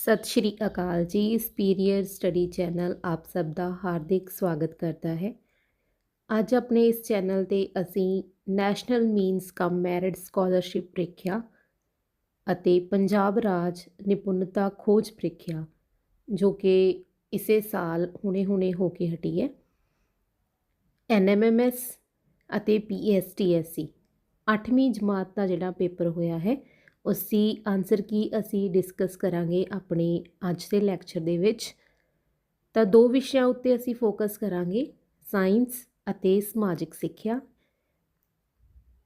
ਸਤਿ ਸ਼੍ਰੀ ਅਕਾਲ ਜੀ superior study channel ਆਪ ਸਭ ਦਾ ਹਾਰਦਿਕ ਸਵਾਗਤ ਕਰਦਾ ਹੈ। ਅੱਜ ਆਪਣੇ ਇਸ ਚੈਨਲ ਤੇ ਅਸੀਂ national means cum merit scholarship ਪ੍ਰੀਖਿਆ ਅਤੇ ਪੰਜਾਬ ਰਾਜ ਨਿਪੁੰਨਤਾ ਖੋਜ ਪ੍ਰੀਖਿਆ, ਜੋ ਕਿ ਇਸੇ ਸਾਲ ਹੁਣੇ-ਹੁਣੇ ਹੋ ਕੇ ਹਟੀ ਹੈ। ਐਨਐਮਐਮਐਸ ਅਤੇ ਪੀਐਸਟੀਐਸਸੀ 8ਵੀਂ ਜਮਾਤ ਦਾ ਜਿਹੜਾ ਪੇਪਰ ਹੋਇਆ ਹੈ ਉਸ ਆਨਸਰ ਕੀ ਅਸੀਂ ਡਿਸਕਸ ਕਰਾਂਗੇ ਆਪਣੇ ਅੱਜ ਦੇ ਲੈਕਚਰ ਦੇ ਵਿੱਚ। ਤਾਂ ਦੋ ਵਿਸ਼ਿਆਂ ਉੱਤੇ ਅਸੀਂ ਫੋਕਸ ਕਰਾਂਗੇ ਸਾਇੰਸ ਅਤੇ ਸਮਾਜਿਕ ਸਿੱਖਿਆ।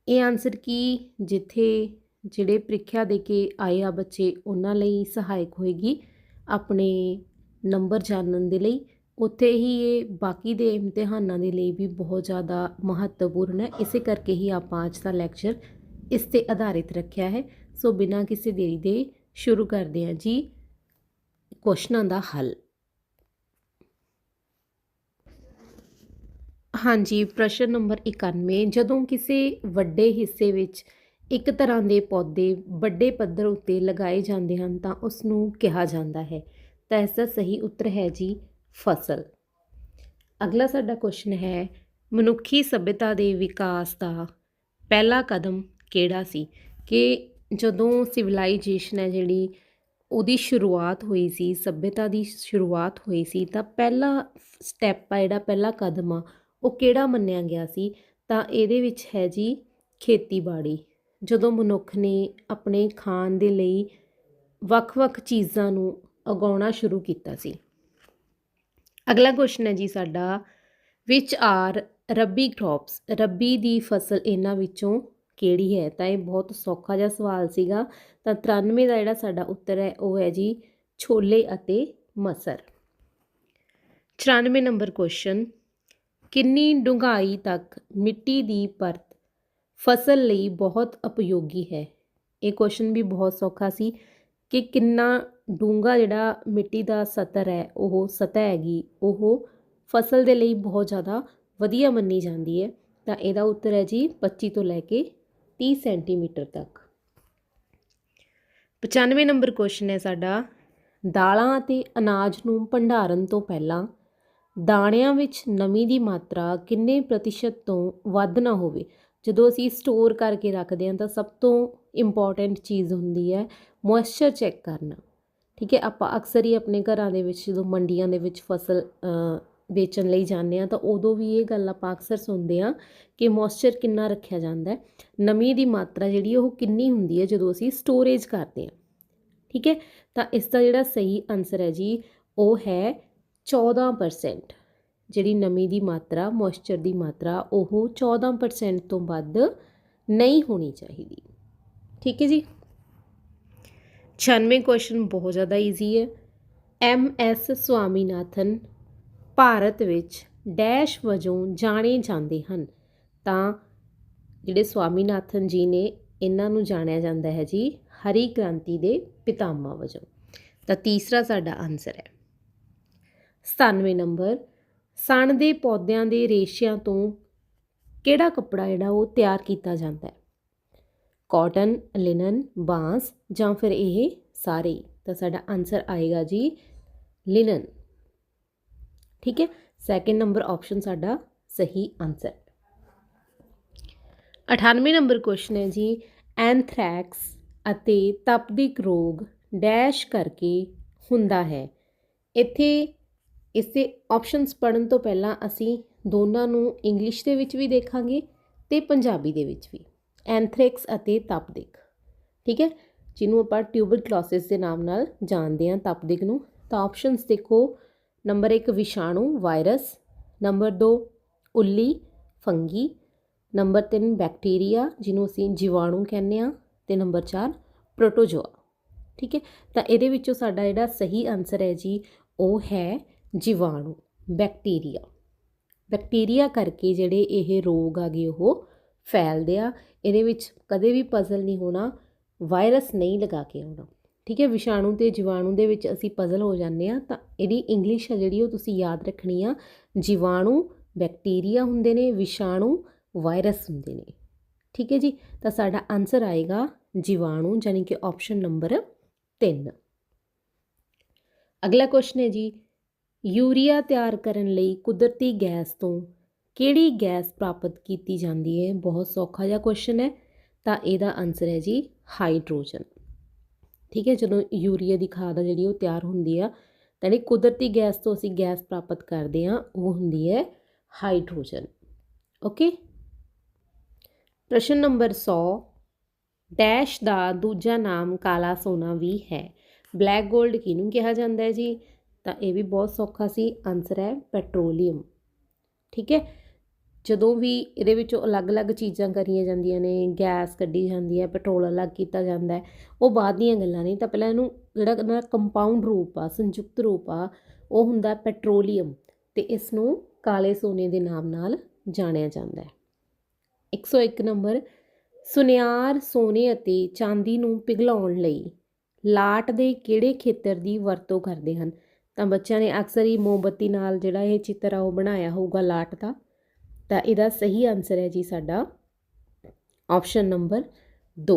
ਇਹ ਆਨਸਰ ਕੀ? ਜਿੱਥੇ ਜਿਹੜੇ ਪ੍ਰੀਖਿਆ ਦੇ ਕੇ ਆਏ ਆ ਬੱਚੇ, ਉਹਨਾਂ ਲਈ ਸਹਾਇਕ ਹੋਏਗੀ ਆਪਣੇ ਨੰਬਰ ਜਾਣਨ ਦੇ ਲਈ। ਉੱਥੇ ਹੀ ਇਹ ਬਾਕੀ ਦੇ ਇਮਤਿਹਾਨਾਂ ਦੇ ਲਈ ਵੀ ਬਹੁਤ ਜ਼ਿਆਦਾ ਮਹੱਤਵਪੂਰਨ ਹੈ। ਇਸੇ ਕਰਕੇ ਹੀ ਆਪਾਂ ਅੱਜ ਦਾ ਲੈਕਚਰ ਇਸ ਤੇ ਆਧਾਰਿਤ ਰੱਖਿਆ ਹੈ। ਸੋ ਬਿਨਾਂ ਕਿਸੇ ਦੇਰੀ ਦੇ ਸ਼ੁਰੂ ਕਰਦੇ ਹਾਂ ਜੀ ਕੁਐਸਚਨਾਂ ਦਾ ਹੱਲ। ਹਾਂਜੀ, ਪ੍ਰਸ਼ਨ ਨੰਬਰ 91 ਜਦੋਂ ਕਿਸੇ ਵੱਡੇ ਹਿੱਸੇ ਵਿੱਚ ਇੱਕ ਤਰ੍ਹਾਂ ਦੇ ਪੌਦੇ ਵੱਡੇ ਪੱਧਰ ਉੱਤੇ ਲਗਾਏ ਜਾਂਦੇ ਹਨ ਤਾਂ ਉਸ ਨੂੰ ਕਿਹਾ ਜਾਂਦਾ ਹੈ। ਤਾਂ ਇਸ ਦਾ ਸਹੀ ਉੱਤਰ ਹੈ ਜੀ ਫਸਲ। ਅਗਲਾ ਸਾਡਾ ਕੁਐਸਚਨ ਹੈ, ਮਨੁੱਖੀ ਸਭਿਅਤਾ ਦੇ ਵਿਕਾਸ ਦਾ ਪਹਿਲਾ ਕਦਮ ਕਿਹੜਾ ਸੀ? ਕਿ ਜਦੋਂ ਸਿਵਲਾਈਜੇਸ਼ਨ ਹੈ ਜਿਹੜੀ, ਉਹਦੀ ਸ਼ੁਰੂਆਤ ਹੋਈ ਸੀ, ਸੱਭਿਅਤਾ ਦੀ ਸ਼ੁਰੂਆਤ ਹੋਈ ਸੀ, ਤਾਂ ਪਹਿਲਾ ਸਟੈਪ ਆ ਜਿਹੜਾ, ਪਹਿਲਾ ਕਦਮ ਆ, ਉਹ ਕਿਹੜਾ ਮੰਨਿਆ ਗਿਆ ਸੀ? ਤਾਂ ਇਹਦੇ ਵਿੱਚ ਹੈ ਜੀ ਖੇਤੀਬਾੜੀ। ਜਦੋਂ ਮਨੁੱਖ ਨੇ ਆਪਣੇ ਖਾਣ ਦੇ ਲਈ ਵੱਖ-ਵੱਖ ਚੀਜ਼ਾਂ ਨੂੰ ਉਗਾਉਣਾ ਸ਼ੁਰੂ ਕੀਤਾ ਸੀ। ਅਗਲਾ ਕੁਐਸਚਨ ਹੈ ਜੀ ਸਾਡਾ ਵਿਚ ਆਰ ਰੱਬੀ ਕ੍ਰੌਪਸ ਰੱਬੀ ਦੀ ਫਸਲ ਇਹਨਾਂ ਵਿੱਚੋਂ ਕਿਹੜੀ ਹੈ? ਤਾਂ ਇਹ ਬਹੁਤ ਸੌਖਾ ਜਿਹਾ ਸਵਾਲ ਸੀਗਾ। ਤਾਂ 93 ਦਾ ਜਿਹੜਾ ਸਾਡਾ ਉੱਤਰ ਹੈ, ਉਹ ਹੈ ਜੀ ਛੋਲੇ ਅਤੇ ਮਸਰ। 94 ਨੰਬਰ ਕੁਐਸਚਨ ਕਿੰਨੀ ਡੂੰਘਾਈ ਤੱਕ ਮਿੱਟੀ ਦੀ ਪਰਤ ਫਸਲ ਲਈ ਬਹੁਤ ਉਪਯੋਗੀ ਹੈ? ਇਹ ਕੁਐਸਚਨ ਵੀ ਬਹੁਤ ਸੌਖਾ ਸੀ ਕਿ ਕਿੰਨਾ ਡੂੰਘਾ ਜਿਹੜਾ ਮਿੱਟੀ ਦਾ ਸਤਰ ਹੈ, ਉਹ ਸਤਹ ਹੈਗੀ, ਉਹ ਫਸਲ ਦੇ ਲਈ ਬਹੁਤ ਜ਼ਿਆਦਾ ਵਧੀਆ ਮੰਨੀ ਜਾਂਦੀ ਹੈ। ਤਾਂ ਇਹਦਾ ਉੱਤਰ ਹੈ ਜੀ 25 ਤੋਂ ਲੈ ਕੇ 30 ਸੈਂਟੀਮੀਟਰ ਤੱਕ। 95 ਨੰਬਰ ਕੁਐਸਚਨ ਹੈ ਸਾਡਾ। ਦਾਲਾਂ ਅਤੇ ਅਨਾਜ ਨੂੰ ਭੰਡਾਰਨ ਤੋਂ ਪਹਿਲਾਂ ਦਾਣਿਆਂ ਵਿੱਚ ਨਮੀ ਦੀ ਮਾਤਰਾ ਕਿੰਨੇ ਪ੍ਰਤੀਸ਼ਤ ਤੋਂ ਵੱਧ ਨਾ ਹੋਵੇ? ਜਦੋਂ ਅਸੀਂ ਸਟੋਰ ਕਰਕੇ ਰੱਖਦੇ ਹਾਂ ਤਾਂ ਸਭ ਤੋਂ ਇੰਪੋਰਟੈਂਟ ਚੀਜ਼ ਹੁੰਦੀ ਹੈ ਮੋਇਸਚਰ ਚੈੱਕ ਕਰਨਾ। ਠੀਕ ਹੈ, ਆਪਾਂ ਅਕਸਰ ਹੀ ਆਪਣੇ ਘਰਾਂ ਦੇ ਵਿੱਚ ਜਦੋਂ ਮੰਡੀਆਂ ਦੇ ਵਿੱਚ ਫਸਲ ਵੇਚਣ ਲਈ ਜਾਂਦੇ ਆ ਤਾਂ ਉਦੋਂ ਵੀ ਇਹ ਗੱਲ ਆਪਾਂ ਅਕਸਰ ਸੁਣਦੇ ਆ ਕਿ ਮੋਇਸਚਰ ਕਿੰਨਾ ਰੱਖਿਆ ਜਾਂਦਾ ਹੈ, ਨਮੀ ਦੀ ਮਾਤਰਾ ਜਿਹੜੀ ਉਹ ਕਿੰਨੀ ਹੁੰਦੀ ਹੈ ਜਦੋਂ ਅਸੀਂ ਸਟੋਰੇਜ ਕਰਦੇ ਆ ਠੀਕ ਹੈ, ਤਾਂ ਇਸ ਦਾ ਜਿਹੜਾ ਸਹੀ ਆਨਸਰ ਹੈ ਜੀ, ਉਹ ਹੈ 14% ਜਿਹੜੀ ਨਮੀ ਦੀ ਮਾਤਰਾ ਮੋਇਸਚਰ ਦੀ ਮਾਤਰਾ, ਉਹ 14% ਤੋਂ ਵੱਧ ਨਹੀਂ ਹੋਣੀ ਚਾਹੀਦੀ। ਠੀਕ ਹੈ ਜੀ? 96 ਕੁਐਸਚਨ ਬਹੁਤ ਜ਼ਿਆਦਾ ਈਜ਼ੀ ਹੈ। ਐਮ ਐਸ ਸਵਾਮੀਨਾਥਨ ਭਾਰਤ ਵਿੱਚ ਡੈਸ਼ ਵਜੋਂ ਜਾਣੇ ਜਾਂਦੇ ਹਨ। ਤਾਂ ਜਿਹੜੇ ਸਵਾਮੀਨਾਥਨ ਜੀ ਨੇ ਇਹਨਾਂ ਨੂੰ ਜਾਣਿਆ ਜਾਂਦਾ ਹੈ ਜੀ, ਹਰੀ ਕ੍ਰਾਂਤੀ ਦੇ ਪਿਤਾਮਾ ਵਜੋਂ। ਤਾਂ ਤੀਸਰਾ ਸਾਡਾ ਆਨਸਰ ਹੈ। 97 ਨੰਬਰ, ਸਣ ਦੇ ਪੌਦਿਆਂ ਦੇ ਰੇਸ਼ਿਆਂ ਤੋਂ ਕਿਹੜਾ ਕੱਪੜਾ ਜਿਹੜਾ ਉਹ ਤਿਆਰ ਕੀਤਾ ਜਾਂਦਾ ਹੈ? ਕਾਟਨ, ਲਿਨਨ, ਬਾਂਸ ਜਾਂ ਫਿਰ ਇਹ ਸਾਰੇ? ਤਾਂ ਸਾਡਾ ਆਨਸਰ ਆਏਗਾ ਜੀ, ਲਿਨਨ। ਠੀਕ ਹੈ? ਸੈਕਿੰਡ ਨੰਬਰ ਆਪਸ਼ਨ ਸਾਡਾ ਸਹੀ ਆਨਸਰ 98 ਨੰਬਰ ਕੁਐਸਚਨ ਹੈ ਜੀ। ਐਂਥ੍ਰੈਕਸ ਅਤੇ ਤਪਦਿਕ ਰੋਗ ਡੈਸ਼ ਕਰਕੇ ਹੁੰਦਾ ਹੈ। ਇੱਥੇ ਇਸੇ ਆਪਸ਼ਨਸ ਪੜਨ ਤੋਂ ਪਹਿਲਾਂ ਅਸੀਂ ਦੋਨਾਂ ਨੂੰ ਇੰਗਲਿਸ਼ ਦੇ ਵਿੱਚ ਵੀ ਦੇਖਾਂਗੇ ਤੇ ਪੰਜਾਬੀ ਦੇ ਵਿੱਚ ਵੀ। ਐਂਥ੍ਰੈਕਸ ਅਤੇ ਤਪਦਿਕ। ਠੀਕ ਹੈ? ਜਿਹਨੂੰ ਆਪਾਂ ਟਿਊਬਰਕਲੋਸਿਸ ਦੇ ਨਾਮ ਨਾਲ ਜਾਣਦੇ ਹਾਂ ਤਪਦਿਕ ਨੂੰ, ਤਾਂ ਆਪਸ਼ਨਸ ਦੇਖੋ। Number 1 ਵਿਸ਼ਾਣੂ virus. ਨੰਬਰ 2 ਉੱਲੀ ਫੰਗੀ। ਨੰਬਰ 3 ਬੈਕਟੀਰੀਆ, ਜਿਹਨੂੰ ਅਸੀਂ ਜੀਵਾਣੂ ਕਹਿੰਦੇ ਆ ਤੇ ਨੰਬਰ 4 ਪ੍ਰੋਟੋਜੋਆ। ਠੀਕ ਹੈ? ਤਾਂ ਇਹਦੇ ਵਿੱਚੋਂ ਸਾਡਾ ਜਿਹੜਾ ਸਹੀ ਆਨਸਰ ਹੈ ਜੀ, ਉਹ ਹੈ ਜੀਵਾਣੂ, ਬੈਕਟੀਰੀਆ। ਬੈਕਟੀਰੀਆ ਕਰਕੇ ਜਿਹੜੇ ਇਹ ਰੋਗ ਆਗੇ ਉਹ ਫੈਲਦੇ ਆ। ਇਹਦੇ ਵਿੱਚ ਕਦੇ ਵੀ ਪਜ਼ਲ ਨਹੀਂ ਹੋਣਾ ਵਾਇਰਸ ਨਹੀਂ ਲਗਾ ਕੇ ਆਉਣਾ। ਠੀਕ ਹੈ, ਵਿਸ਼ਾਣੂ ਤੇ ਜੀਵਾਣੂ ਦੇ ਵਿੱਚ ਅਸੀਂ ਪਜ਼ਲ ਹੋ ਜਾਂਦੇ ਆ ਤਾਂ ਇਹਦੀ ਇੰਗਲਿਸ਼ ਹੈ ਜਿਹੜੀ ਉਹ ਤੁਸੀਂ ਯਾਦ ਰੱਖਣੀ ਆ। ਜੀਵਾਣੂ ਬੈਕਟੀਰੀਆ ਹੁੰਦੇ ਨੇ, ਵਿਸ਼ਾਣੂ ਵਾਇਰਸ ਹੁੰਦੇ ਨੇ। ਠੀਕ ਹੈ ਜੀ, ਤਾਂ ਸਾਡਾ ਆਨਸਰ ਆਏਗਾ ਜੀਵਾਣੂ ਯਾਨੀ ਕਿ ਆਪਸ਼ਨ ਨੰਬਰ 3 ਅਗਲਾ ਕੁਐਸਚਨ ਹੈ ਜੀ, ਯੂਰੀਆ ਤਿਆਰ ਕਰਨ ਲਈ ਕੁਦਰਤੀ ਗੈਸ ਤੋਂ ਕਿਹੜੀ ਗੈਸ ਪ੍ਰਾਪਤ ਕੀਤੀ ਜਾਂਦੀ ਹੈ? ਬਹੁਤ ਸੌਖਾ ਜਿਹਾ ਕੁਐਸਚਨ ਹੈ, ਤਾਂ ਇਹਦਾ ਆਨਸਰ ਹੈ ਜੀ, ਹਾਈਡਰੋਜਨ। ਠੀਕ ਹੈ, ਜਦੋਂ ਯੂਰੀਆ ਦੀ ਖਾਦ ਆ ਜਿਹੜੀ ਉਹ ਤਿਆਰ ਹੁੰਦੀ ਆ, ਤਾਂ ਜਿਹੜੀ ਕੁਦਰਤੀ ਗੈਸ ਤੋਂ ਅਸੀਂ ਗੈਸ ਪ੍ਰਾਪਤ ਕਰਦੇ ਆ ਉਹ ਹੁੰਦੀ ਹੈ ਹਾਈਡਰੋਜਨ। ਓਕੇ? ਪ੍ਰਸ਼ਨ ਨੰਬਰ 100 ਡੈਸ਼ ਦਾ ਦੂਜਾ ਨਾਮ ਕਾਲਾ ਸੋਨਾ ਵੀ ਹੈ। ਬਲੈਕ 골ਡ ਕਿਹਨੂੰ ਕਿਹਾ ਜਾਂਦਾ ਹੈ ਜੀ? ਤਾਂ ਇਹ ਵੀ ਬਹੁਤ ਸੌਖਾ ਸੀ, ਆਨਸਰ ਹੈ ਪੈਟਰੋਲੀਅਮ। ਠੀਕ ਹੈ? ਜਦੋਂ ਵੀ ਇਹਦੇ ਵਿੱਚੋਂ ਅਲੱਗ-ਅਲੱਗ ਚੀਜ਼ਾਂ ਕਰੀਆਂ ਜਾਂਦੀਆਂ ਨੇ, ਗੈਸ ਕੱਢੀ ਜਾਂਦੀ ਹੈ, ਪੈਟਰੋਲ ਅਲੱਗ ਕੀਤਾ ਜਾਂਦਾ ਉਹ ਬਾਅਦ ਦੀਆਂ ਗੱਲਾਂ ਨਹੀਂ ਤਾਂ ਪਹਿਲਾਂ ਇਹਨੂੰ ਜਿਹੜਾ ਇਹਦਾ ਕੰਪਾਊਂਡ ਰੂਪ ਆ, ਸੰਯੁਕਤ ਰੂਪ ਆ, ਉਹ ਹੁੰਦਾ ਪੈਟਰੋਲੀਅਮ ਤੇ ਇਸ ਨੂੰ ਕਾਲੇ ਸੋਨੇ ਦੇ ਨਾਮ ਨਾਲ ਜਾਣਿਆ ਜਾਂਦਾ ਹੈ। 101 ਨੰਬਰ, ਸੁਨਿਆਰ ਸੋਨੇ ਅਤੇ ਚਾਂਦੀ ਨੂੰ ਪਿਘਲਾਉਣ ਲਈ ਲਾਟ ਦੇ ਕਿਹੜੇ ਖੇਤਰ ਦੀ ਵਰਤੋਂ ਕਰਦੇ ਹਨ? ਤਾਂ ਬੱਚਿਆਂ ਨੇ ਅਕਸਰ ਹੀ ਮੋਮਬੱਤੀ ਨਾਲ ਜਿਹੜਾ ਇਹ ਚਿੱਤਰ ਆ ਉਹ ਬਣਾਇਆ ਹੋਊਗਾ ਲਾਟ ਦਾ। ਤਾਂ ਇਹਦਾ ਸਹੀ ਆਨਸਰ ਹੈ ਜੀ ਸਾਡਾ ਆਪਸ਼ਨ ਨੰਬਰ 2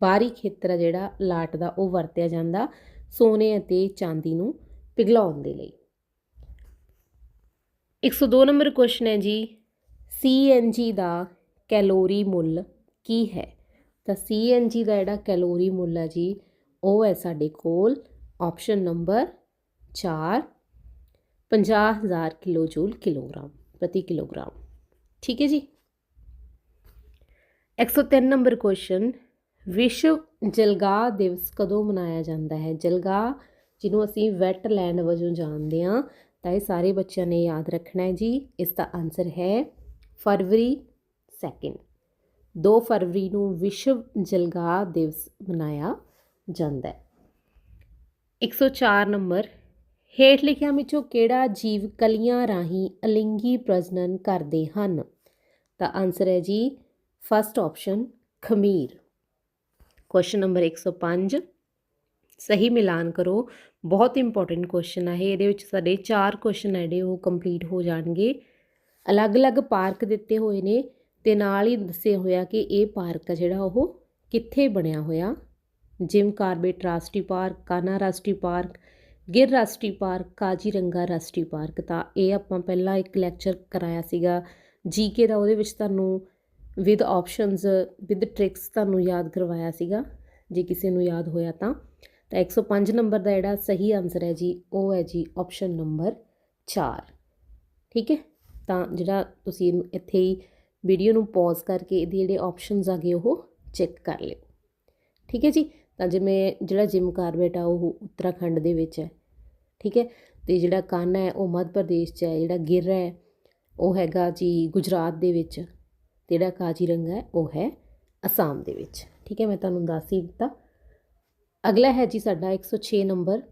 ਬਾਹਰੀ ਖੇਤਰ ਆ ਜਿਹੜਾ ਲਾਟ ਦਾ, ਉਹ ਵਰਤਿਆ ਜਾਂਦਾ ਸੋਨੇ ਅਤੇ ਚਾਂਦੀ ਨੂੰ ਪਿਘਲਾਉਣ ਦੇ ਲਈ। 102 ਨੰਬਰ ਕੁਐਸਚਨ ਹੈ ਜੀ ਸੀਐਨਜੀ ਦਾ ਕੈਲੋਰੀ ਮੁੱਲ ਕੀ ਹੈ? ਤਾਂ ਸੀਐਨਜੀ ਦਾ ਜਿਹੜਾ ਕੈਲੋਰੀ ਮੁੱਲ ਹੈ ਜੀ, ਉਹ ਹੈ ਸਾਡੇ ਕੋਲ option number 4 50000 kilo joule kilogram. ਪ੍ਰਤੀ ਕਿਲੋਗ੍ਰਾਮ। ਠੀਕ ਹੈ ਜੀ? 103 ਨੰਬਰ ਕੁਐਸਚਨ ਵਿਸ਼ਵ ਜਲਗਾ ਦਿਵਸ ਕਦੋਂ ਮਨਾਇਆ ਜਾਂਦਾ ਹੈ? ਜਲਗਾ ਜਿਹਨੂੰ ਅਸੀਂ ਵੈਟ ਲੈਂਡ ਵਜੋਂ ਜਾਣਦੇ ਹਾਂ, ਤਾਂ ਇਹ ਸਾਰੇ ਬੱਚਿਆਂ ਨੇ ਯਾਦ ਰੱਖਣਾ ਹੈ ਜੀ। ਇਸ ਦਾ ਆਨਸਰ ਹੈ ਫਰਵਰੀ 2 2 ਫਰਵਰੀ ਨੂੰ ਵਿਸ਼ਵ ਜਲਗਾ ਦਿਵਸ ਮਨਾਇਆ ਜਾਂਦਾ ਹੈ। 104 ਨੰਬਰ ਹੇਠ ਲਿਖਿਆਂ ਵਿੱਚੋਂ ਕਿਹੜਾ ਜੀਵ ਕਲੀਆਂ ਰਾਹੀਂ ਅਲਿੰਗੀ ਪ੍ਰਜਨਨ ਕਰਦੇ ਹਨ? ਤਾਂ ਆਨਸਰ ਹੈ ਜੀ ਫਸਟ ਆਪਸ਼ਨ ਖਮੀਰ। ਕੁਐਸਚਨ ਨੰਬਰ 105 ਸਹੀ ਮਿਲਾਨ ਕਰੋ। ਬਹੁਤ ਇੰਪੋਰਟੈਂਟ ਕੁਐਸਚਨ ਹੈ ਇਹਦੇ ਵਿੱਚ ਸਾਡੇ 4 ਕੁਐਸਚਨ ਜਿਹੜੇ ਉਹ ਕੰਪਲੀਟ ਹੋ ਜਾਣਗੇ। ਅਲੱਗ-ਅਲੱਗ ਪਾਰਕ ਦਿੱਤੇ ਹੋਏ ਨੇ ਤੇ ਨਾਲ ਹੀ ਦੱਸਿਆ ਹੋਇਆ ਕਿ ਇਹ ਪਾਰਕ ਆ ਜਿਹੜਾ ਉਹ ਕਿੱਥੇ ਬਣਿਆ ਹੋਇਆ? ਜਿਮ ਕਾਰਬੇਟ ਰਾਸ਼ਟਰੀ ਪਾਰਕ, ਕਾਨਾ ਰਾਸ਼ਟਰੀ ਪਾਰਕ ਗਿਰ ਰਾਸ਼ਟਰੀ ਪਾਰਕ, ਕਾਜੀਰੰਗਾ ਰਾਸ਼ਟਰੀ ਪਾਰਕ, ਤਾਂ ਇਹ ਆਪਾਂ ਪਹਿਲਾਂ ਇੱਕ ਲੈਕਚਰ ਕਰਾਇਆ ਸੀਗਾ। ਜੀਕੇ ਦਾ ਉਹਦੇ ਵਿੱਚ ਤੁਹਾਨੂੰ ਵਿਦ ਆਪਸ਼ਨਸ ਵਿਦ ਟ੍ਰਿਕਸ ਤੁਹਾਨੂੰ ਯਾਦ ਕਰਵਾਇਆ ਸੀਗਾ, ਜੇ ਕਿਸੇ ਨੂੰ ਯਾਦ ਹੋਇਆ ਤਾਂ। ਤਾਂ 105 ਨੰਬਰ ਦਾ ਜਿਹੜਾ ਸਹੀ ਆਨਸਰ ਹੈ ਜੀ, ਉਹ ਹੈ ਜੀ ਆਪਸ਼ਨ ਨੰਬਰ 4 ਠੀਕ ਹੈ? ਤਾਂ ਜਿਹੜਾ ਤੁਸੀਂ ਇੱਥੇ ਹੀ ਵੀਡੀਓ ਨੂੰ ਪੌਜ਼ ਕਰਕੇ ਇਹਦੇ ਜਿਹੜੇ ਆਪਸ਼ਨਸ ਆਗੇ ਉਹ ਚੈੱਕ ਕਰ ਲਿਓ। ਠੀਕ ਹੈ ਜੀ? ਤਾਂ ਜਿਵੇਂ ਜਿਹੜਾ ਜਿਮ ਕਾਰਬੇਟ ਆ ਉਹ ਉੱਤਰਾਖੰਡ ਦੇ ਵਿੱਚ ਹੈ, ਠੀਕ ਹੈ? ਤੇ ਜਿਹੜਾ ਕਾਨਾ ਹੈ ਉਹ ਮੱਧ ਪ੍ਰਦੇਸ਼ 'ਚ ਹੈ, ਜਿਹੜਾ ਗਿਰ ਹੈ, ਉਹ ਹੈਗਾ ਜੀ ਗੁਜਰਾਤ ਦੇ ਵਿੱਚ, ਤੇ ਜਿਹੜਾ ਕਾਜੀਰੰਗਾ ਹੈ ਉਹ ਹੈ ਅਸਾਮ ਦੇ ਵਿੱਚ, ਠੀਕ ਹੈ? ਮੈਂ ਤੁਹਾਨੂੰ ਦੱਸ ਹੀ ਦਿੱਤਾ। ਅਗਲਾ ਹੈ ਜੀ ਸਾਡਾ 106 ਨੰਬਰ।